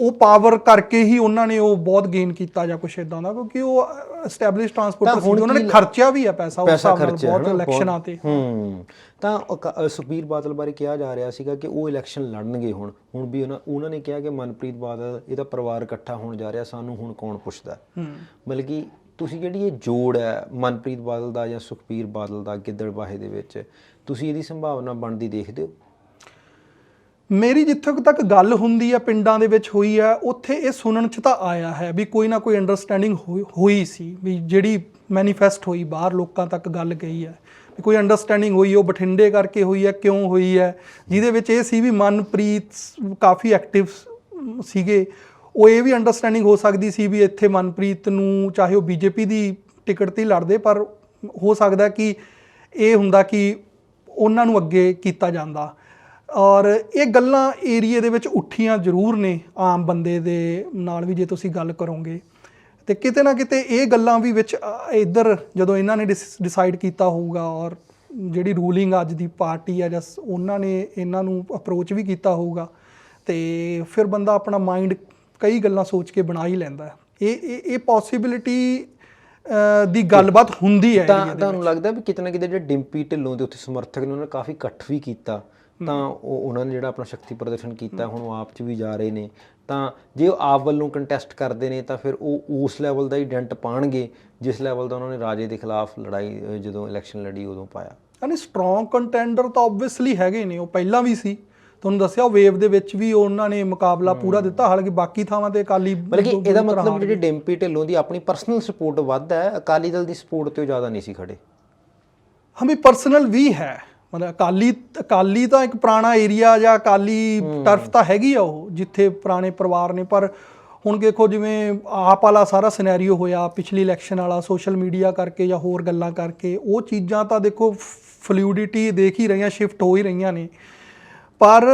ਉਹ ਪਾਵਰ ਕਰਕੇ ਹੀ ਉਹਨਾਂ ਨੇ ਉਹ ਬਹੁਤ ਗੇਨ ਕੀਤਾ ਜਾਂ ਕੁਝ ਇਦਾਂ ਦਾ ਕਿਉਂਕਿ ਉਹ ਐਸਟੈਬਲਿਸ਼ ਟਰਾਂਸਪੋਰਟਰ ਸੀ ਉਹਨਾਂ ਨੇ ਖਰਚਿਆ ਵੀ ਹੈ ਪੈਸਾ ਉਸ ਹਿਸਾਬ ਨਾਲ ਬਹੁਤ ਇਲੈਕਸ਼ਨਾਂ ਤੇ। ਹੂੰ ਤਾਂ ਸੁਖਬੀਰ ਬਾਦਲ ਬਾਰੇ ਕਿਹਾ ਜਾ ਰਿਹਾ ਸੀਗਾ ਕਿ ਉਹ ਇਲੈਕਸ਼ਨ ਲੜਨਗੇ ਹੁਣ। ਹੁਣ ਵੀ ਉਹਨਾਂ ਉਹਨਾਂ ਨੇ ਕਿਹਾ ਕਿ ਮਨਪ੍ਰੀਤ ਬਾਦਲ ਇਹਦਾ ਪਰਿਵਾਰ ਇਕੱਠਾ ਹੋਣ ਜਾ ਰਿਹਾ ਸਾਨੂੰ ਹੁਣ ਕੌਣ ਪੁੱਛਦਾ? ਮਤਲਬ ਕਿ ਤੁਸੀਂ ਜਿਹੜੀ ਇਹ ਜੋੜ ਹੈ ਮਨਪ੍ਰੀਤ ਬਾਦਲ ਦਾ ਜਾਂ ਸੁਖਬੀਰ ਬਾਦਲ ਦਾ ਗਿੱਦੜਬਾਹੇ ਦੇ ਵਿੱਚ ਤੁਸੀਂ ਇਹਦੀ ਸੰਭਾਵਨਾ ਬਣਦੀ ਦੇਖਦੇ ਹੋ? ਮੇਰੀ ਜਿੱਥੋਂ ਤੱਕ ਗੱਲ ਹੁੰਦੀ ਆ, ਪਿੰਡਾਂ ਦੇ ਵਿੱਚ ਹੋਈ ਆ, ਉੱਥੇ ਇਹ ਸੁਣਨ ਚ ਤਾਂ ਆਇਆ ਹੈ ਵੀ ਕੋਈ ਨਾ ਕੋਈ ਅੰਡਰਸਟੈਂਡਿੰਗ ਹੋਈ ਸੀ ਵੀ ਜਿਹੜੀ ਮੈਨੀਫੈਸਟ ਹੋਈ, ਬਾਹਰ ਲੋਕਾਂ ਤੱਕ ਗੱਲ ਗਈ ਹੈ ਵੀ ਕੋਈ ਅੰਡਰਸਟੈਂਡਿੰਗ ਹੋਈ, ਉਹ ਬਠਿੰਡੇ ਕਰਕੇ ਹੋਈ ਹੈ ਕਿਉਂ ਹੋਈ ਹੈ ਜਿਹਦੇ ਵਿੱਚ ਇਹ ਸੀ ਵੀ ਮਨਪ੍ਰੀਤ ਕਾਫੀ ਐਕਟਿਵ ਸੀਗੇ। ਉਹ ਇਹ ਵੀ ਅੰਡਰਸਟੈਂਡਿੰਗ ਹੋ ਸਕਦੀ ਸੀ ਵੀ ਇੱਥੇ ਮਨਪ੍ਰੀਤ ਨੂੰ ਚਾਹੇ ਉਹ ਬੀਜੇਪੀ ਦੀ ਟਿਕਟ ਤੇ ਹੀ ਲੜਦੇ, ਪਰ ਹੋ ਸਕਦਾ ਕਿ ਇਹ ਹੁੰਦਾ ਕਿ ਉਹਨਾਂ ਨੂੰ ਅੱਗੇ ਕੀਤਾ ਜਾਂਦਾ। ਔਰ ਇਹ ਗੱਲਾਂ ਏਰੀਏ ਦੇ ਵਿੱਚ ਉੱਠੀਆਂ ਜ਼ਰੂਰ ਨੇ ਆਮ ਬੰਦੇ ਦੇ ਨਾਲ ਵੀ ਜੇ ਤੁਸੀਂ ਗੱਲ ਕਰੋਗੇ। ਤੇ ਕਿਤੇ ਨਾ ਕਿਤੇ ਇਹ ਗੱਲਾਂ ਵੀ ਵਿੱਚ ਇੱਧਰ ਜਦੋਂ ਇਹਨਾਂ ਨੇ ਡਿਸਾਈਡ ਕੀਤਾ ਹੋਊਗਾ ਔਰ ਜਿਹੜੀ ਰੂਲਿੰਗ ਅੱਜ ਦੀ ਪਾਰਟੀ ਆ ਜਾਂ ਉਹਨਾਂ ਨੇ ਇਹਨਾਂ ਨੂੰ ਅਪਰੋਚ ਵੀ ਕੀਤਾ ਹੋਊਗਾ ਤੇ ਫਿਰ ਬੰਦਾ ਆਪਣਾ ਮਾਈਂਡ ਕਈ ਗੱਲਾਂ ਸੋਚ ਕੇ ਬਣਾ ਹੀ ਲੈਂਦਾ। ਇਹ ਇਹ ਇਹ ਪੋਸਿਬਿਲਿਟੀ ਦੀ ਗੱਲਬਾਤ ਹੁੰਦੀ ਹੈ ਤਾਂ ਤੁਹਾਨੂੰ ਲੱਗਦਾ ਵੀ ਕਿਤੇ ਨਾ ਕਿਤੇ ਜਿਹੜੇ ਡਿੰਪੀ ਢਿੱਲੋਂ ਦੇ ਉੱਥੇ ਸਮਰਥਕ ਨੇ ਉਹਨਾਂ ਨੇ ਕਾਫੀ ਇਕੱਠ ਵੀ ਕੀਤਾ? ਤਾਂ ਉਹ ਉਹਨਾਂ ਨੇ ਜਿਹੜਾ ਆਪਣਾ ਸ਼ਕਤੀ ਪ੍ਰਦਰਸ਼ਨ ਕੀਤਾ ਹੁਣ ਉਹ ਆਪ 'ਚ ਵੀ ਜਾ ਰਹੇ ਨੇ। ਤਾਂ ਜੇ ਉਹ ਆਪ ਵੱਲੋਂ ਕੰਟੈਸਟ ਕਰਦੇ ਨੇ ਤਾਂ ਫਿਰ ਉਹ ਉਸ ਲੈਵਲ ਦਾ ਹੀ ਡੈਂਟ ਪਾਣਗੇ ਜਿਸ ਲੈਵਲ ਦਾ ਉਹਨਾਂ ਨੇ ਰਾਜੇ ਦੇ ਖਿਲਾਫ ਲੜਾਈ ਜਦੋਂ ਇਲੈਕਸ਼ਨ ਲੜੀ ਉਦੋਂ ਪਾਇਆ। ਯਾਨੀ ਸਟਰੋਂਗ ਕੰਟੈਂਡਰ ਤਾਂ ਆਬਵੀਅਸਲੀ ਹੈਗੇ ਨੇ ਉਹ ਪਹਿਲਾਂ ਵੀ ਸੀ। ਤੁਹਾਨੂੰ ਦੱਸਿਆ ਉਹ ਵੇਵ ਦੇ ਵਿੱਚ ਵੀ ਉਹਨਾਂ ਨੇ ਮੁਕਾਬਲਾ ਪੂਰਾ ਦਿੱਤਾ ਹਾਲਾਂਕਿ ਬਾਕੀ ਥਾਵਾਂ ਤੇ ਅਕਾਲੀ ਬਲਕਿ ਇਹਦਾ ਮਤਲਬ ਜਿਹੜੀ ਡਿੰਪੀ ਢਿੱਲੋਂ ਦੀ ਆਪਣੀ ਪਰਸਨਲ ਸਪੋਰਟ ਵੱਧ ਹੈ ਅਕਾਲੀ ਦਲ ਦੀ ਸਪੋਰਟ ਤੇ ਉਹ ਜ਼ਿਆਦਾ ਨਹੀਂ ਸੀ ਖੜੇ। ਹਮੇ ਪਰਸਨਲ ਵੀ ਹੈ। ਮਤਲਬ ਅਕਾਲੀ ਅਕਾਲੀ ਤਾਂ ਇੱਕ ਪੁਰਾਣਾ ਏਰੀਆ ਜਾਂ ਅਕਾਲੀ ਟਰਫ ਤਾਂ ਹੈਗੀ ਆ ਉਹ ਜਿੱਥੇ ਪੁਰਾਣੇ ਪਰਿਵਾਰ ਨੇ ਪਰ ਹੁਣ ਦੇਖੋ ਜਿਵੇਂ ਆਪ ਵਾਲਾ ਸਾਰਾ ਸਿਨੈਰੀਓ ਹੋਇਆ ਪਿਛਲੀ ਇਲੈਕਸ਼ਨ ਵਾਲਾ ਸੋਸ਼ਲ ਮੀਡੀਆ ਕਰਕੇ ਜਾਂ ਹੋਰ ਗੱਲਾਂ ਕਰਕੇ ਉਹ ਚੀਜ਼ਾਂ ਤਾਂ ਦੇਖੋ ਫਲੂਇਡਿਟੀ ਦੇਖ ਹੀ ਰਹੀਆਂ ਸ਼ਿਫਟ ਹੋ ਹੀ ਰਹੀਆਂ ਨੇ। ਪਰ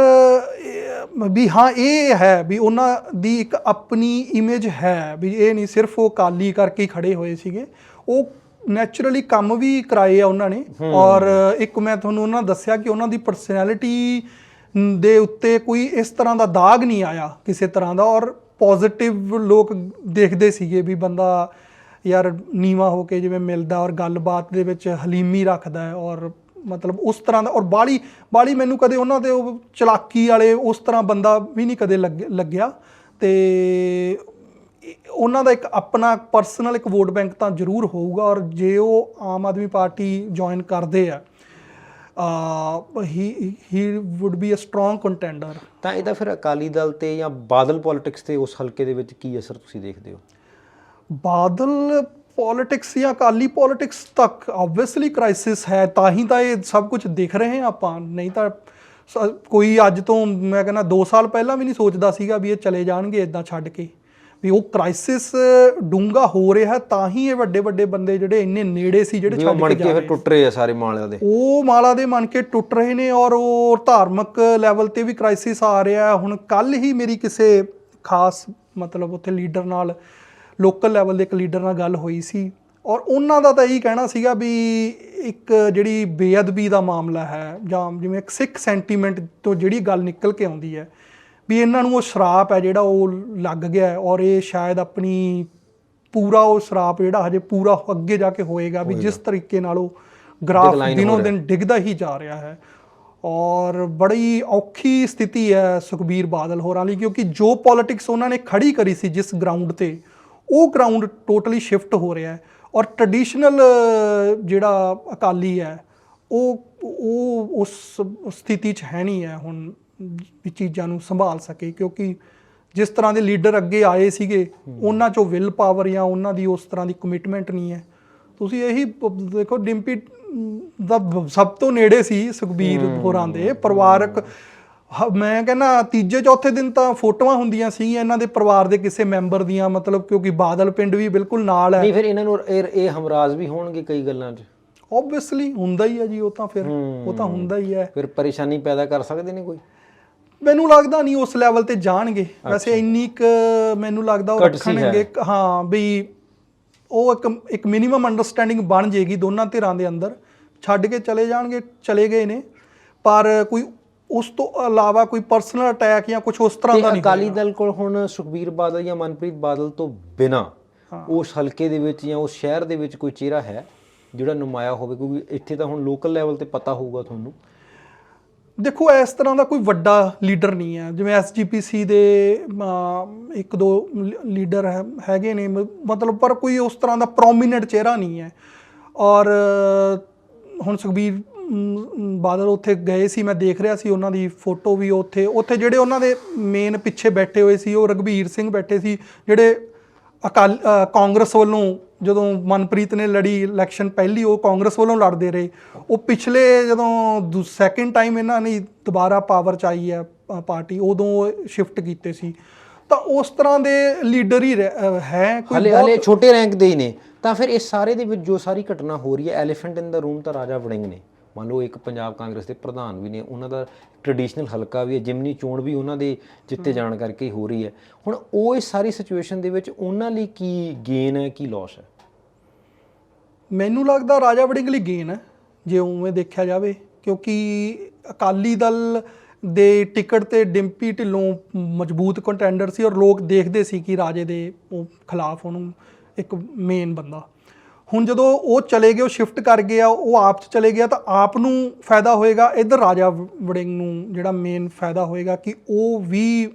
ਵੀ ਹਾਂ ਇਹ ਹੈ ਵੀ ਉਹਨਾਂ ਦੀ ਇੱਕ ਆਪਣੀ ਇਮੇਜ ਹੈ ਵੀ ਇਹ ਨਹੀਂ ਸਿਰਫ ਉਹ ਕਾਲੀ ਕਰਕੇ ਖੜੇ ਹੋਏ ਸੀਗੇ। ਉਹ ਨੈਚੁਰਲੀ ਕੰਮ ਵੀ ਕਰਾਏ ਆ ਉਹਨਾਂ ਨੇ। ਔਰ ਇੱਕ ਮੈਂ ਤੁਹਾਨੂੰ ਉਹਨਾਂ ਦੱਸਿਆ ਕਿ ਉਹਨਾਂ ਦੀ ਪਰਸਨੈਲਿਟੀ ਦੇ ਉੱਤੇ ਕੋਈ ਇਸ ਤਰ੍ਹਾਂ ਦਾ ਦਾਗ ਨਹੀਂ ਆਇਆ ਕਿਸੇ ਤਰ੍ਹਾਂ ਦਾ। ਔਰ ਪੋਜ਼ਿਟਿਵ ਲੋਕ ਦੇਖਦੇ ਸੀਗੇ ਵੀ ਬੰਦਾ ਯਾਰ ਨੀਵਾ ਹੋ ਕੇ ਜਿਵੇਂ ਮਿਲਦਾ ਔਰ ਗੱਲਬਾਤ ਦੇ ਵਿੱਚ ਹਲੀਮੀ ਰੱਖਦਾ ਹੈ ਔਰ ਮਤਲਬ ਉਸ ਤਰ੍ਹਾਂ ਦਾ। ਔਰ ਬਾਲੀ ਬਾਲੀ ਮੈਨੂੰ ਕਦੇ ਉਹਨਾਂ ਦੇ ਉਹ ਚਲਾਕੀ ਵਾਲੇ ਉਸ ਤਰ੍ਹਾਂ ਬੰਦਾ ਵੀ ਨਹੀਂ ਕਦੇ ਲੱਗ- ਲੱਗਿਆ। ਤੇ ਉਹਨਾਂ ਦਾ ਇੱਕ ਆਪਣਾ ਪਰਸਨਲ ਇੱਕ ਵੋਟ ਬੈਂਕ ਤਾਂ ਜ਼ਰੂਰ ਹੋਊਗਾ ਔਰ ਜੇ ਉਹ ਆਮ ਆਦਮੀ ਪਾਰਟੀ ਜੁਆਇਨ ਕਰਦੇ ਆ ਹੀ he would be a strong contender ਤਾਂ ਇਹਦਾ ਫਿਰ ਅਕਾਲੀ ਦਲ ਤੇ ਜਾਂ ਬਾਦਲ ਪੋਲਿਟਿਕਸ ਤੇ ਉਸ ਹਲਕੇ ਦੇ ਵਿੱਚ ਕੀ ਅਸਰ ਤੁਸੀਂ ਦੇਖਦੇ ਹੋ? ਬਾਦਲ ਪੋਲਿਟਿਕਸ ਜਾਂ ਅਕਾਲੀ ਪੋਲਿਟਿਕਸ ਤੱਕ ਆਬਵੀਅਸਲੀ ਕ੍ਰਾਈਸਿਸ ਹੈ ਤਾਂ ਹੀ ਤਾਂ ਇਹ ਸਭ ਕੁਝ ਦੇਖ ਰਹੇ ਹਾਂ ਆਪਾਂ। ਨਹੀਂ ਤਾਂ ਕੋਈ ਅੱਜ ਤੋਂ ਮੈਂ ਕਹਿੰਦਾ 2 ਸਾਲ ਪਹਿਲਾਂ ਵੀ ਨਹੀਂ ਸੋਚਦਾ ਸੀਗਾ ਵੀ ਇਹ ਚਲੇ ਜਾਣਗੇ ਇਦਾਂ ਛੱਡ ਕੇ। ਵੀ ਉਹ ਕ੍ਰਾਈਸਿਸ ਡੂੰਗਾ ਹੋ ਰਿਹਾ ਤਾਂ ਹੀ ਇਹ ਵੱਡੇ ਵੱਡੇ ਬੰਦੇ ਜਿਹੜੇ ਇੰਨੇ ਨੇੜੇ ਸੀ ਜਿਹੜੇ ਛੱਡ ਕੇ ਜਾ ਫਿਰ ਰਹੇ ਟੁੱਟ ਰਹੇ ਆ ਸਾਰੇ ਮਾਲਿਆਂ ਦੇ ਉਹ ਮਾਲਾ ਦੇ ਮਨ ਕੇ ਟੁੱਟ ਰਹੇ ਨੇ ਔਰ ਉਹ ਧਾਰਮਿਕ ਲੈਵਲ ਤੇ ਵੀ ਕ੍ਰਾਈਸਿਸ ਆ ਰਿਹਾ। ਹੁਣ ਕੱਲ ਹੀ ਮੇਰੀ ਕਿਸੇ ਖਾਸ ਮਤਲਬ ਉੱਥੇ ਲੀਡਰ ਨਾਲ ਲੋਕਲ ਲੈਵਲ ਦੇ ਇੱਕ ਲੀਡਰ ਨਾਲ ਗੱਲ ਹੋਈ ਸੀ ਔਰ ਉਹਨਾਂ ਦਾ ਤਾਂ ਇਹੀ ਕਹਿਣਾ ਸੀਗਾ ਵੀ ਇੱਕ ਜਿਹੜੀ ਬੇਅਦਬੀ ਦਾ ਮਾਮਲਾ ਹੈ ਜਾਂ ਜਿਵੇਂ ਇੱਕ ਸਿੱਖ ਸੈਂਟੀਮੈਂਟ ਤੋਂ ਜਿਹੜੀ ਗੱਲ ਨਿਕਲ ਕੇ ਆਉਂਦੀ ਹੈ ਵੀ ਇਹਨਾਂ ਨੂੰ ਉਹ ਸ਼ਰਾਪ ਹੈ ਜਿਹੜਾ ਉਹ ਲੱਗ ਗਿਆ ਔਰ ਇਹ ਸ਼ਾਇਦ ਆਪਣੀ ਪੂਰਾ ਉਹ ਸ਼ਰਾਪ ਜਿਹੜਾ ਹਜੇ ਪੂਰਾ ਅੱਗੇ ਜਾ ਕੇ ਹੋਏਗਾ ਵੀ ਜਿਸ ਤਰੀਕੇ ਨਾਲ ਉਹ ਗ੍ਰਾਫ ਦਿਨੋਂ। ਦਿਨ ਡਿੱਗਦਾ ਹੀ ਜਾ ਰਿਹਾ ਹੈ ਔਰ ਬੜੀ ਔਖੀ ਸਥਿਤੀ ਹੈ ਸੁਖਬੀਰ ਬਾਦਲ ਹੋਰਾਂ ਲਈ ਕਿਉਂਕਿ ਜੋ ਪੋਲਿਟਿਕਸ ਉਹਨਾਂ ਨੇ ਖੜੀ ਕਰੀ ਸੀ ਜਿਸ ਗਰਾਊਂਡ ਤੇ ਉਹ ਗਰਾਊਂਡ ਟੋਟਲੀ ਸ਼ਿਫਟ ਹੋ ਰਿਹਾ ਹੈ ਔਰ ਟ੍ਰੈਡੀਸ਼ਨਲ ਜਿਹੜਾ ਅਕਾਲੀ ਹੈ ਉਹ ਉਹ ਉਸ ਸਥਿਤੀ 'ਚ ਹੈ ਨਹੀਂ ਹੈ ਹੁਣ ਚੀਜ਼ਾਂ ਨੂੰ ਸੰਭਾਲ ਸਕੇ ਕਿਉਂਕਿ ਜਿਸ ਤਰ੍ਹਾਂ ਦੇ ਲੀਡਰ ਅੱਗੇ ਆਏ ਸੀਗੇ ਉਹਨਾਂ 'ਚੋਂ ਵਿਲ ਪਾਵਰ ਜਾਂ ਉਹਨਾਂ ਦੀ ਉਸ ਤਰ੍ਹਾਂ ਦੀ ਕਮਿਟਮੈਂਟ ਨਹੀਂ ਹੈ। ਤੁਸੀਂ ਇਹੀ ਦੇਖੋ ਡਿੰਪੀ ਦਾ ਸਭ ਤੋਂ ਨੇੜੇ ਸੀ ਸੁਖਬੀਰ ਹੋਰਾਂ ਦੇ ਪਰਿਵਾਰਕ। ਮੈਂ ਕਹਿੰਦਾ ਤੀਜੇ ਚੌਥੇ ਦਿਨ ਤਾਂ ਫੋਟੋਆਂ ਹੁੰਦੀਆਂ ਸੀ ਇਹਨਾਂ ਦੇ ਪਰਿਵਾਰ ਦੇ ਕਿਸੇ ਮੈਂਬਰ ਦੀਆਂ ਮਤਲਬ ਕਿਉਂਕਿ ਬਾਦਲ ਪਿੰਡ ਵੀ ਬਿਲਕੁਲ ਨਾਲ ਹੈ। ਨਹੀਂ ਫਿਰ ਇਹਨਾਂ ਨੂੰ ਇਹ ਇਹ ਹਮਰਾਜ਼ ਵੀ ਹੋਣਗੇ ਕਈ ਗੱਲਾਂ 'ਚ? ਆਬਵੀਅਸਲੀ ਹੁੰਦਾ ਹੀ ਹੈ ਜੀ ਉਹ ਤਾਂ ਫਿਰ ਉਹ ਤਾਂ ਹੁੰਦਾ ਹੀ ਹੈ। ਫਿਰ ਪਰੇਸ਼ਾਨੀ ਪੈਦਾ ਕਰ ਸਕਦੇ ਨੇ ਕੋਈ? ਮੈਨੂੰ ਲੱਗਦਾ ਨਹੀਂ ਉਸ ਲੈਵਲ ਤੇ ਜਾਣਗੇ। ਵੈਸੇ ਇੰਨੀ ਕੁ ਮੈਨੂੰ ਲੱਗਦਾ ਉਹ ਰੱਖਣਗੇ। ਹਾਂ। ਵੀ ਉਹ ਇੱਕ ਇੱਕ ਮਿਨੀਮਮ ਅੰਡਰਸਟੈਂਡਿੰਗ ਬਣ ਜੇਗੀ ਦੋਨਾਂ ਧਿਰਾਂ ਦੇ ਅੰਦਰ। ਛੱਡ ਕੇ ਚਲੇ ਜਾਣਗੇ ਚਲੇ ਗਏ ਨੇ। ਪਰ ਕੋਈ ਉਸ ਤੋਂ ਇਲਾਵਾ ਕੋਈ ਪਰਸਨਲ ਅਟੈਕ ਜਾਂ ਕੁਝ ਉਸ ਤਰ੍ਹਾਂ ਦਾ ਨਹੀਂ ਅਕਾਲੀ ਦਲ ਕੋਲ ਹੁਣ ਸੁਖਬੀਰ ਬਾਦਲ ਜਾਂ ਮਨਪ੍ਰੀਤ ਬਾਦਲ ਤੋਂ ਬਿਨਾ ਉਸ ਹਲਕੇ ਦੇ ਵਿੱਚ ਜਾਂ ਉਸ ਸ਼ਹਿਰ ਦੇ ਵਿੱਚ ਕੋਈ ਚਿਹਰਾ ਹੈ ਜਿਹੜਾ ਨੁਮਾਇਆ ਹੋਵੇ? ਕਿਉਂਕਿ ਇੱਥੇ ਤਾਂ ਹੁਣ ਲੋਕਲ ਲੈਵਲ ਤੇ ਪਤਾ ਹੋਊਗਾ ਤੁਹਾਨੂੰ। ਦੇਖੋ, ਇਸ ਤਰ੍ਹਾਂ ਦਾ ਕੋਈ ਵੱਡਾ ਲੀਡਰ ਨਹੀਂ ਹੈ। ਜਿਵੇਂ ਐਸਜੀਪੀਸੀ ਦੇ ਇੱਕ ਦੋ ਲ- ਲੀਡਰ ਹੈ- ਹੈਗੇ ਨੇ ਮਤਲਬ ਪਰ ਕੋਈ ਉਸ ਤਰ੍ਹਾਂ ਦਾ ਪ੍ਰੋਮੀਨੈਂਟ ਚਿਹਰਾ ਨਹੀਂ ਹੈ। ਔਰ, ਹੁਣ ਸੁਖਬੀਰ ਬਾਦਲ ਉੱਥੇ ਗਏ ਸੀ, ਮੈਂ ਦੇਖ ਰਿਹਾ ਸੀ ਉਹਨਾਂ ਦੀ ਫੋਟੋ ਵੀ ਉੱਥੇ। ਉੱਥੇ ਜਿਹੜੇ ਉਹਨਾਂ ਦੇ ਮੇਨ ਪਿੱਛੇ ਬੈਠੇ ਹੋਏ ਸੀ, ਉਹ ਰਗਵੀਰ ਸਿੰਘ ਬੈਠੇ ਸੀ, ਜਿਹੜੇ ਅਕਾਲ ਕਾਂਗਰਸ ਵੱਲੋਂ ਜਦੋਂ ਮਨਪ੍ਰੀਤ ਨੇ ਲੜੀ ਇਲੈਕਸ਼ਨ ਪਹਿਲੀ ਉਹ ਕਾਂਗਰਸ ਵੱਲੋਂ ਲੜਦੇ ਰਹੇ। ਉਹ ਪਿਛਲੇ ਜਦੋਂ ਸੈਕਿੰਡ ਟਾਈਮ ਇਹਨਾਂ ਨੇ ਦੁਬਾਰਾ ਪਾਵਰ ਚ ਆਈ ਹੈ ਪਾਰਟੀ ਉਦੋਂ ਸ਼ਿਫਟ ਕੀਤੇ ਸੀ। ਤਾਂ ਉਸ ਤਰ੍ਹਾਂ ਦੇ ਲੀਡਰ ਹੀ ਹੈ ਕੋਈ ਹਲੇ ਛੋਟੇ ਰੈਂਕ ਦੇ ਹੀ ਨੇ। ਤਾਂ ਫਿਰ ਇਸ ਸਾਰੇ ਦੇ ਵਿੱਚ ਜੋ ਸਾਰੀ ਘਟਨਾ ਹੋ ਰਹੀ ਹੈ ਐਲੀਫੈਂਟ ਇਨ ਦਾ ਰੂਮ ਤਾਂ ਰਾਜਾ ਵੜਿੰਗ ਨੇ। ਮੰਨ ਲਓ ਇੱਕ ਪੰਜਾਬ ਕਾਂਗਰਸ ਦੇ ਪ੍ਰਧਾਨ ਵੀ ਨੇ, ਉਹਨਾਂ ਦਾ ਟ੍ਰੈਡੀਸ਼ਨਲ ਹਲਕਾ ਵੀ ਹੈ, ਜਿਮਨੀ ਚੋਣ ਵੀ ਉਹਨਾਂ ਦੇ ਜਿੱਤੇ ਜਾਣ ਕਰਕੇ ਹੋ ਰਹੀ ਹੈ। ਹੁਣ ਉਹ ਇਸ ਸਾਰੀ ਸਿਚੁਏਸ਼ਨ ਦੇ ਵਿੱਚ ਉਹਨਾਂ ਲਈ ਕੀ ਗੇਨ ਹੈ, ਕੀ ਲਾਸ ਹੈ? ਮੈਨੂੰ ਲੱਗਦਾ ਰਾਜਾ ਵੜਿੰਗ ਲਈ ਗੇਨ ਹੈ, ਜੇ ਉਵੇਂ ਦੇਖਿਆ ਜਾਵੇ, ਕਿਉਂਕਿ ਅਕਾਲੀ ਦਲ ਦੇ ਟਿਕਟ ਤੇ ਡਿੰਪੀ ਢਿੱਲੋਂ ਮਜ਼ਬੂਤ ਕੰਟੈਂਡਰ ਸੀ ਔਰ ਲੋਕ ਦੇਖਦੇ ਸੀ ਕਿ ਰਾਜੇ ਦੇ ਉਹ ਖਿਲਾਫ ਉਹਨੂੰ ਇੱਕ ਮੇਨ ਬੰਦਾ ਹੁਣ ਜਦੋਂ ਉਹ ਚਲੇ ਗਏ, ਉਹ ਸ਼ਿਫਟ ਕਰ ਗਿਆ ਉਹ ਆਪ ਚ ਚਲੇ ਗਿਆ ਤਾਂ ਆਪ ਨੂੰ ਫਾਇਦਾ ਹੋਏਗਾ, ਇਧਰ ਰਾਜਾ ਵੜਿੰਗ ਨੂੰ ਜਿਹੜਾ ਮੇਨ ਫਾਇਦਾ ਹੋਏਗਾ ਕਿ ਉਹ ਵੀ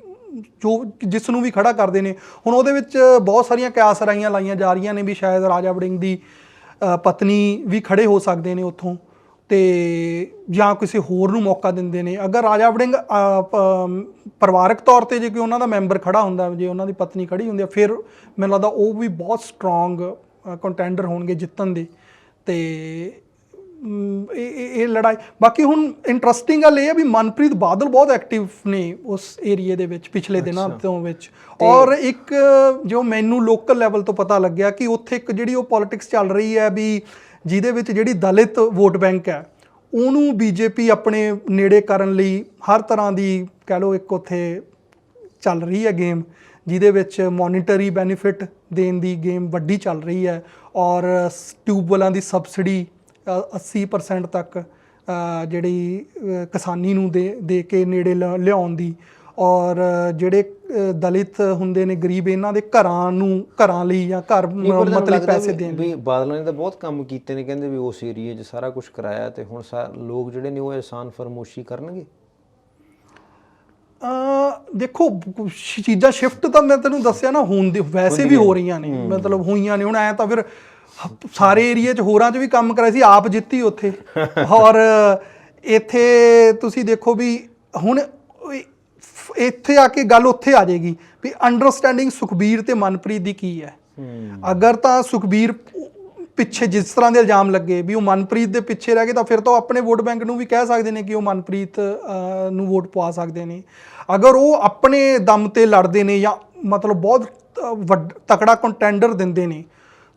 ਜੋ ਜਿਸ ਨੂੰ ਵੀ ਖੜਾ ਕਰਦੇ ਨੇ। ਹੁਣ ਉਹਦੇ ਵਿੱਚ ਬਹੁਤ ਸਾਰੀਆਂ ਕਿਆਸ ਰਾਈਆਂ ਲਾਈਆਂ ਜਾ ਰਹੀਆਂ ਨੇ ਵੀ ਸ਼ਾਇਦ ਰਾਜਾ ਵੜਿੰਗ ਦੀ ਪਤਨੀ ਵੀ ਖੜੇ ਹੋ ਸਕਦੇ ਨੇ ਉੱਥੋਂ ਤੇ ਜਾਂ ਕਿਸੇ ਹੋਰ ਨੂੰ ਮੌਕਾ ਦਿੰਦੇ ਨੇ। ਅਗਰ ਰਾਜਾ ਵੜਿੰਗ ਪ- ਪਰਿਵਾਰਕ ਤੌਰ ਤੇ ਜੇ ਕੋਈ ਉਹਨਾਂ ਦਾ ਮੈਂਬਰ ਖੜਾ ਹੁੰਦਾ, ਜੇ ਉਹਨਾਂ ਦੀ ਪਤਨੀ ਖੜੀ ਹੁੰਦੀ ਆ, ਫਿਰ ਮੈਨੂੰ ਲੱਗਦਾ ਉਹ ਵੀ ਬਹੁਤ ਸਟਰੋਂਗ ਕੰਟੈਂਡਰ ਹੋਣਗੇ ਜਿੱਤਣ ਦੇ। ਤੇ ਇਹ ਲੜਾਈ ਬਾਕੀ ਹੁਣ ਇੰਟਰਸਟਿੰਗ ਗੱਲ ਇਹ ਹੈ ਵੀ ਮਨਪ੍ਰੀਤ ਬਾਦਲ ਬਹੁਤ ਐਕਟਿਵ ਨੇ ਉਸ ਏਰੀਏ ਦੇ ਵਿੱਚ ਪਿਛਲੇ ਦਿਨਾਂ ਤੋਂ ਵਿੱਚ। ਔਰ ਇੱਕ ਜੋ ਮੈਨੂੰ ਲੋਕਲ ਲੈਵਲ ਤੋਂ ਪਤਾ ਲੱਗਿਆ ਕਿ ਉੱਥੇ ਇੱਕ ਜਿਹੜੀ ਉਹ ਪੋਲਿਟਿਕਸ ਚੱਲ ਰਹੀ ਹੈ ਵੀ ਜਿਹਦੇ ਵਿੱਚ ਜਿਹੜੀ ਦਲਿਤ ਵੋਟ ਬੈਂਕ ਹੈ ਉਹਨੂੰ ਬੀਜੇਪੀ ਆਪਣੇ ਨੇੜੇ ਕਰਨ ਲਈ ਹਰ ਤਰ੍ਹਾਂ ਦੀ ਕਹਿ ਲਓ ਇੱਕ ਉੱਥੇ ਚੱਲ ਰਹੀ ਹੈ ਗੇਮ ਜਿਹਦੇ ਵਿੱਚ ਮੋਨਿਟਰੀ ਬੈਨੀਫਿਟ ਦੇਣ ਦੀ ਗੇਮ ਵੱਡੀ ਚੱਲ ਰਹੀ ਹੈ ਔਰ ਟਿਊਬਵੈਲਾਂ ਦੀ ਸਬਸਿਡੀ ਅ, 80% ਤੱਕ ਜਿਹੜੀ ਕਿਸਾਨੀ ਨੂੰ ਦੇ ਦੇ ਕੇ ਨੇੜੇ ਲਿਆਉਣ ਦੀ ਔਰ ਜਿਹੜੇ ਦਲਿਤ ਹੁੰਦੇ ਨੇ ਗਰੀਬ ਇਹਨਾਂ ਦੇ ਘਰਾਂ ਨੂੰ ਘਰਾਂ ਲਈ ਜਾਂ ਘਰ ਮਤਲਬ ਪੈਸੇ ਦੇਣ ਵੀ ਬਾਦਲਾਂ ਨੇ ਤਾਂ ਬਹੁਤ ਕੰਮ ਕੀਤੇ ਨੇ ਕਹਿੰਦੇ ਵੀ ਉਸ ਏਰੀਏ 'ਚ ਸਾਰਾ ਕੁਝ ਕਰਾਇਆ ਤੇ ਹੁਣ ਲੋਕ ਜਿਹੜੇ ਨੇ ਉਹ ਇਹਸਾਨ ਫਰਮੋਸ਼ੀ ਕਰਨਗੇ? ਦੇਖੋ ਚੀਜ਼ਾਂ ਸ਼ਿਫਟ ਤਾਂ ਮੈਂ ਤੈਨੂੰ ਦੱਸਿਆ ਨਾ ਹੋਣ ਦੀ ਵੈਸੇ ਵੀ ਹੋ ਰਹੀਆਂ ਨੇ ਮਤਲਬ ਹੋਈਆਂ ਨੇ। ਹੁਣ ਐ ਤਾਂ ਫਿਰ ਸਾਰੇ ਏਰੀਏ 'ਚ ਹੋਰਾਂ 'ਚ ਵੀ ਕੰਮ ਕਰਾਇਆ ਸੀ ਆਪ ਜਿੱਤੀ ਉੱਥੇ। [laughs] ਔਰ ਇੱਥੇ ਤੁਸੀਂ ਦੇਖੋ ਵੀ ਹੁਣ ਇੱਥੇ ਆ ਕੇ ਗੱਲ ਉੱਥੇ ਆ ਜਾਏਗੀ ਵੀ ਅੰਡਰਸਟੈਂਡਿੰਗ ਸੁਖਬੀਰ ਤੇ ਮਨਪ੍ਰੀਤ ਦੀ ਕੀ ਹੈ। ਅਗਰ ਤਾਂ ਸੁਖਬੀਰ ਪਿੱਛੇ ਜਿਸ ਤਰ੍ਹਾਂ ਦੇ ਇਲਜ਼ਾਮ ਲੱਗੇ ਵੀ ਉਹ ਮਨਪ੍ਰੀਤ ਦੇ ਪਿੱਛੇ ਰਹਿ ਗਏ ਤਾਂ ਫਿਰ ਤਾਂ ਆਪਣੇ ਵੋਟ ਬੈਂਕ ਨੂੰ ਵੀ ਕਹਿ ਸਕਦੇ ਨੇ ਕਿ ਉਹ ਮਨਪ੍ਰੀਤ ਨੂੰ ਵੋਟ ਪਵਾ ਸਕਦੇ ਨੇ। ਅਗਰ ਉਹ ਆਪਣੇ ਦਮ ਤੇ ਲੜਦੇ ਨੇ ਜਾਂ ਮਤਲਬ ਬਹੁਤ ਅਹ, ਤਕੜਾ ਕੰਟੈਂਡਰ ਦਿੰਦੇ ਨੇ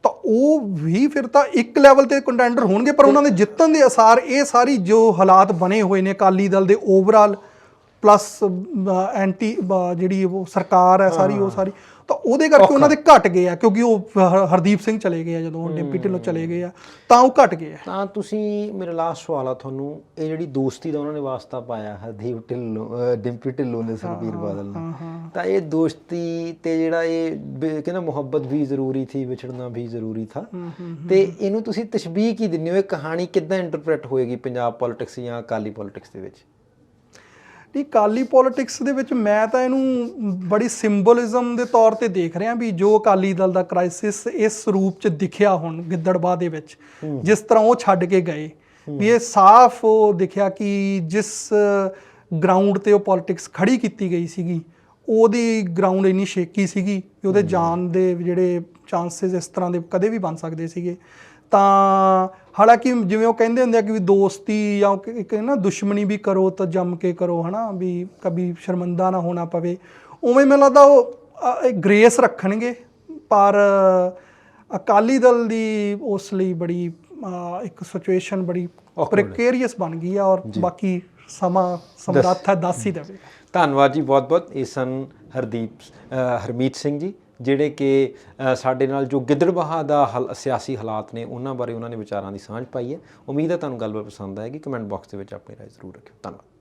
ਤਾਂ ਉਹ ਵੀ ਫਿਰ ਤਾਂ ਇੱਕ ਲੈਵਲ ਤੇ ਕੰਟੈਂਡਰ ਹੋਣਗੇ ਪਰ ਉਹਨਾਂ ਦੇ ਜਿੱਤਣ ਦੇ ਅਸਾਰ ਇਹ ਸਾਰੀ ਜੋ ਹਾਲਾਤ ਬਣੇ ਹੋਏ ਨੇ ਅਕਾਲੀ ਦਲ ਦੇ ਓਵਰਆਲ ਪਲੱਸ ਐਂਟੀ ਜਿਹੜੀ ਉਹ ਸਰਕਾਰ ਹੈ ਸਾਰੀ ਉਹ ਸਾਰੀ ਤਾਂ ਉਹਦੇ ਕਰਕੇ ਉਹਨਾਂ ਦੇ ਘਟ ਗਏ ਆ ਕਿਉਂਕਿ ਉਹ ਹਰਦੀਪ ਸਿੰਘ ਚਲੇ ਗਏ ਆ ਜਦੋਂ ਡਿੰਪੀ ਢਿੱਲੋਂ ਚਲੇ ਗਏ ਆ ਤਾਂ ਉਹ ਘਟ ਗਏ ਆ। ਤਾਂ ਤੁਸੀਂ ਮੇਰਾ ਲਾਸਟ ਸਵਾਲ ਆ ਤੁਹਾਨੂੰ ਇਹ ਜਿਹੜੀ ਦੋਸਤੀ ਦਾ ਉਹਨਾਂ ਨੇ ਵਾਸਤਾ ਪਾਇਆ ਹਰਦੀਪ ਢਿੱਲੋਂ ਅਹ ਡਿੰਪੀ ਢਿੱਲੋਂ ਨੇ ਸੁਖਬੀਰ ਬਾਦਲ ਨੇ ਤਾਂ ਇਹ ਦੋਸਤੀ ਤੇ ਜਿਹੜਾ ਇਹ ਕਹਿੰਦਾ ਮੁਹੱਬਤ ਵੀ ਜ਼ਰੂਰੀ ਥੀ ਵਿਛੜਨਾ ਵੀ ਜ਼ਰੂਰੀ ਥਾ। ਤੇ ਇਹਨੂੰ ਤੁਸੀਂ ਤਸ਼ਬੀਹ ਕੀ ਦਿੰਦੇ ਹੋ? ਇਹ ਕਹਾਣੀ ਕਿੱਦਾਂ ਇੰਟਰਪ੍ਰੀਟ ਹੋਏਗੀ ਪੰਜਾਬ ਪੋਲਿਟਿਕਸ ਜਾਂ ਅਕਾਲੀ ਪੋਲਿਟਿਕਸ ਦੇ ਵਿੱਚ? ਨਹੀਂ ਕਾਲੀ ਪੋਲਿਟਿਕਸ ਦੇ ਵਿੱਚ ਮੈਂ ਤਾਂ ਇਹਨੂੰ ਬੜੀ ਸਿੰਬੋਲਿਜ਼ਮ ਦੇ ਤੌਰ ਤੇ ਦੇਖ ਰਿਹਾ ਵੀ ਜੋ ਅਕਾਲੀ ਦਲ ਦਾ ਕ੍ਰਾਈਸਿਸ ਇਸ ਰੂਪ ਚ ਦਿਖਿਆ ਹੁਣ ਗਿੱਦੜਬਾਹ ਦੇ ਵਿੱਚ ਜਿਸ ਤਰ੍ਹਾਂ ਉਹ ਛੱਡ ਕੇ ਗਏ। ਵੀ ਇਹ ਸਾਫ਼ ਉਹ ਦਿਖਿਆ ਕਿ ਜਿਸ ਗਰਾਊਂਡ ਤੇ ਉਹ ਪੋਲਿਟਿਕਸ ਖੜੀ ਕੀਤੀ ਗਈ ਸੀਗੀ ਉਹਦੀ ਗਰਾਊਂਡ ਇੰਨੀ ਸ਼ੇਕੀ ਸੀਗੀ ਕਿ ਉਹਦੇ ਜਾਨ ਦੇ ਜਿਹੜੇ ਚਾਂਸਸ ਇਸ ਤਰ੍ਹਾਂ ਦੇ ਕਦੇ ਵੀ ਬਣ ਸਕਦੇ ਸੀਗੇ। ਤਾਂ ਹਾਲਾਂਕਿ ਜਿਵੇਂ ਉਹ ਕਹਿੰਦੇ ਹੁੰਦੇ ਆ ਕਿ ਵੀ ਦੋਸਤੀ ਜਾਂ ਇੱਕ ਨਾ ਦੁਸ਼ਮਣੀ ਵੀ ਕਰੋ ਤਾਂ ਜੰਮ ਕੇ ਕਰੋ ਹਨਾ ਵੀ ਕभी ਸ਼ਰਮਿੰਦਾ ਨਾ ਹੋਣਾ ਪਵੇ। ਉਵੇਂ ਮੈਨੂੰ ਲੱਗਦਾ ਉਹ ਗ੍ਰੇਸ ਰੱਖਣਗੇ ਪਰ ਅਕਾਲੀ ਦਲ ਦੀ ਉਸ ਲਈ ਬੜੀ ਇੱਕ ਸਿਚੁਏਸ਼ਨ ਬੜੀ ਪ੍ਰੀਕੇਰੀਅਸ ਬਣ ਗਈ ਆ ਔਰ ਬਾਕੀ ਸਮਾਂ ਸਮਰੱਥ ਹੈ ਦੱਸ ਹੀ ਦੇਵੇਗਾ ਧੰਨਵਾਦ ਜੀ ਬਹੁਤ ਬਹੁਤ ਇਹ ਸਨ ਹਰਦੀਪ ਹਰਮੀਤ ਸਿੰਘ ਜੀ। ਜਿਹੜੇ ਕਿ ਸਾਡੇ ਨਾਲ ਜੋ ਗਿੱਦੜਬਾਹਾ ਦਾ ਹਲ, ਸਿਆਸੀ ਹਾਲਾਤ ਨੇ, ਉਹਨਾਂ ਬਾਰੇ ਉਹਨਾਂ ਨੇ ਵਿਚਾਰਾਂ ਦੀ ਸਾਂਝ ਪਾਈ ਹੈ। ਉਮੀਦ ਹੈ ਤੁਹਾਨੂੰ ਗੱਲਬਾਤ ਪਸੰਦ ਆਏਗੀ। ਕਮੈਂਟ ਬਾਕਸ ਦੇ ਵਿੱਚ ਆਪਣੀ ਰਾਏ ਜ਼ਰੂਰ ਰੱਖਿਓ। ਧੰਨਵਾਦ।